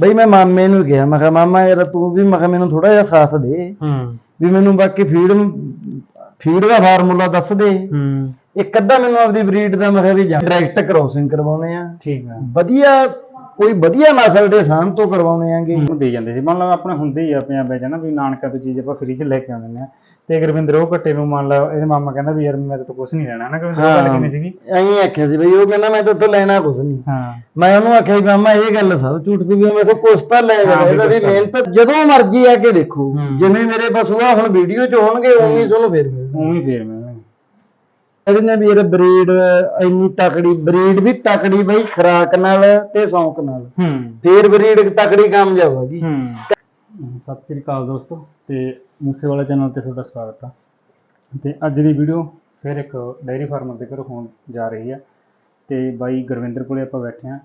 ਬਈ ਮੈਂ ਮਾਮੇ ਨੂੰ ਕਿਹਾ ਮੈਂ ਕਿਹਾ ਮਾਮਾ ਯਾਰ ਤੂੰ ਵੀ ਮੈਂ ਕਿਹਾ ਮੈਨੂੰ ਥੋੜਾ ਜਿਹਾ ਸਾਥ ਦੇ। ਹੂੰ। ਵੀ ਮੈਨੂੰ ਬਾਕੀ ਫੀਡ ਫੀਡ ਦਾ ਫਾਰਮੂਲਾ ਦੱਸ ਦੇ। ਹੂੰ। ਇੱਕ ਅੱਧਾ ਮੈਨੂੰ ਆਪਦੀ ਬਰੀਡ ਦਾ ਮੈਂ ਕਿਹਾ ਵੀ ਡਾਇਰੈਕਟ ਕ੍ਰੋਸਿੰਗ ਕਰਵਾਉਣੇ ਆ। ਠੀਕ ਆ। ਵਧੀਆ ਕੋਈ ਵਧੀਆ ਨਸਲ ਦੇ ਸਾਂਭ ਤੋਂ ਕਰਵਾਉਣੇ ਆਂਗੇ। ਦੇ ਜਾਂਦੇ ਸੀ। ਮੰਨ ਲਓ ਆਪਣੇ ਹੁੰਦੇ ਹੀ ਆ ਪੰਜਾਬੇ ਚ ਨਾ ਵੀ ਨਾਨਕਾ ਤੋਂ ਚੀਜ਼ ਆਪਾਂ ਫ੍ਰੀ ਚ ਲੈ ਕੇ ਆਉਂਦੇ ਨੇ ਤੇ ਗੁਰਵਿੰਦਰ ਉਹ ਕੱਟੇ ਨੂੰ ਮੰਨ ਲਾ ਇਹਦੇ ਮਾਮਾ ਕਹਿੰਦਾ ਵੀ ਯਾਰ ਮੇਰੇ ਤੋਂ ਕੁਝ ਨਹੀਂ ਲੈਣਾ ਨਾ ਉਹ ਗੱਲ ਕਿਵੇਂ ਸੀਗੀ? ਐਂ ਆਖਿਆ ਸੀ ਬਈ ਉਹ ਕਹਿੰਦਾ ਮੈਂ ਤਾਂ ਉੱਥੋਂ ਲੈਣਾ ਕੁਛ ਨਹੀਂ। ਹਾਂ। ਮੈਂ ਉਹਨੂੰ ਆਖਿਆ ਵੀ ਮਾਮਾ ਇਹ ਗੱਲ ਸਭ ਝੂਠ ਸੀ ਵੀ ਮੈਂ ਤਾਂ ਕੁਛ ਤਾਂ ਲੈ ਜਾਣਾ ਇਹਦਾ ਵੀ ਤਾਂ- ਮਿਹਨਤ ਜਦੋਂ ਮਰਜ਼ੀ ਆ ਕੇ ਦੇਖੋ। ਜਿਵੇਂ ਮੇਰੇ ਪਸ਼ੂ ਆ ਹੁਣ ਵੀਡੀਓ 'ਚ ਹੋਣਗੇ ਉਵੇਂ ਤੁਹਾਨੂੰ ਫੇਰ। ਉਵੇਂ ਫੇਰ ਮੈਂ। ਇਹਦੇ ਨੇ ਵੀ ਇਹ ਬਰੀਡ ਇੰਨੀ ਤਕੜੀ ਬਰੀਡ ਵੀ ਤਕੜੀ ਬਈ ਖਰਾਕ ਨਾਲ ਤੇ ਸ਼ੌਂਕ ਨਾਲ। ਹੂੰ। ਫੇਰ ਬਰੀਡ ਤਕੜੀ ਕਾਮਯਾਬ ਹੋਗੀ ਹੂੰ। ਸਤਿ ਸ੍ਰੀ ਅਕਾਲ ਦੋਸਤੋ ਤੇ ਮੂਸੇਵਾਲਾ ਚੈਨਲ ਤੇ ਤੁਹਾਡਾ ਸਵਾਗਤ ਆ। ਤੇ ਅੱਜ ਦੀ ਵੀਡੀਓ ਫਿਰ ਇੱਕ ਡਾਇਰੀ ਫਾਰਮਰ ਦੇ ਘਰ ਹੋਣ ਜਾ ਰਹੀ ਹੈ ਤੇ ਬਾਈ ਗੁਰਵਿੰਦਰ ਕੋਲੇ ਆਪਾਂ ਬੈਠੇ ਆ।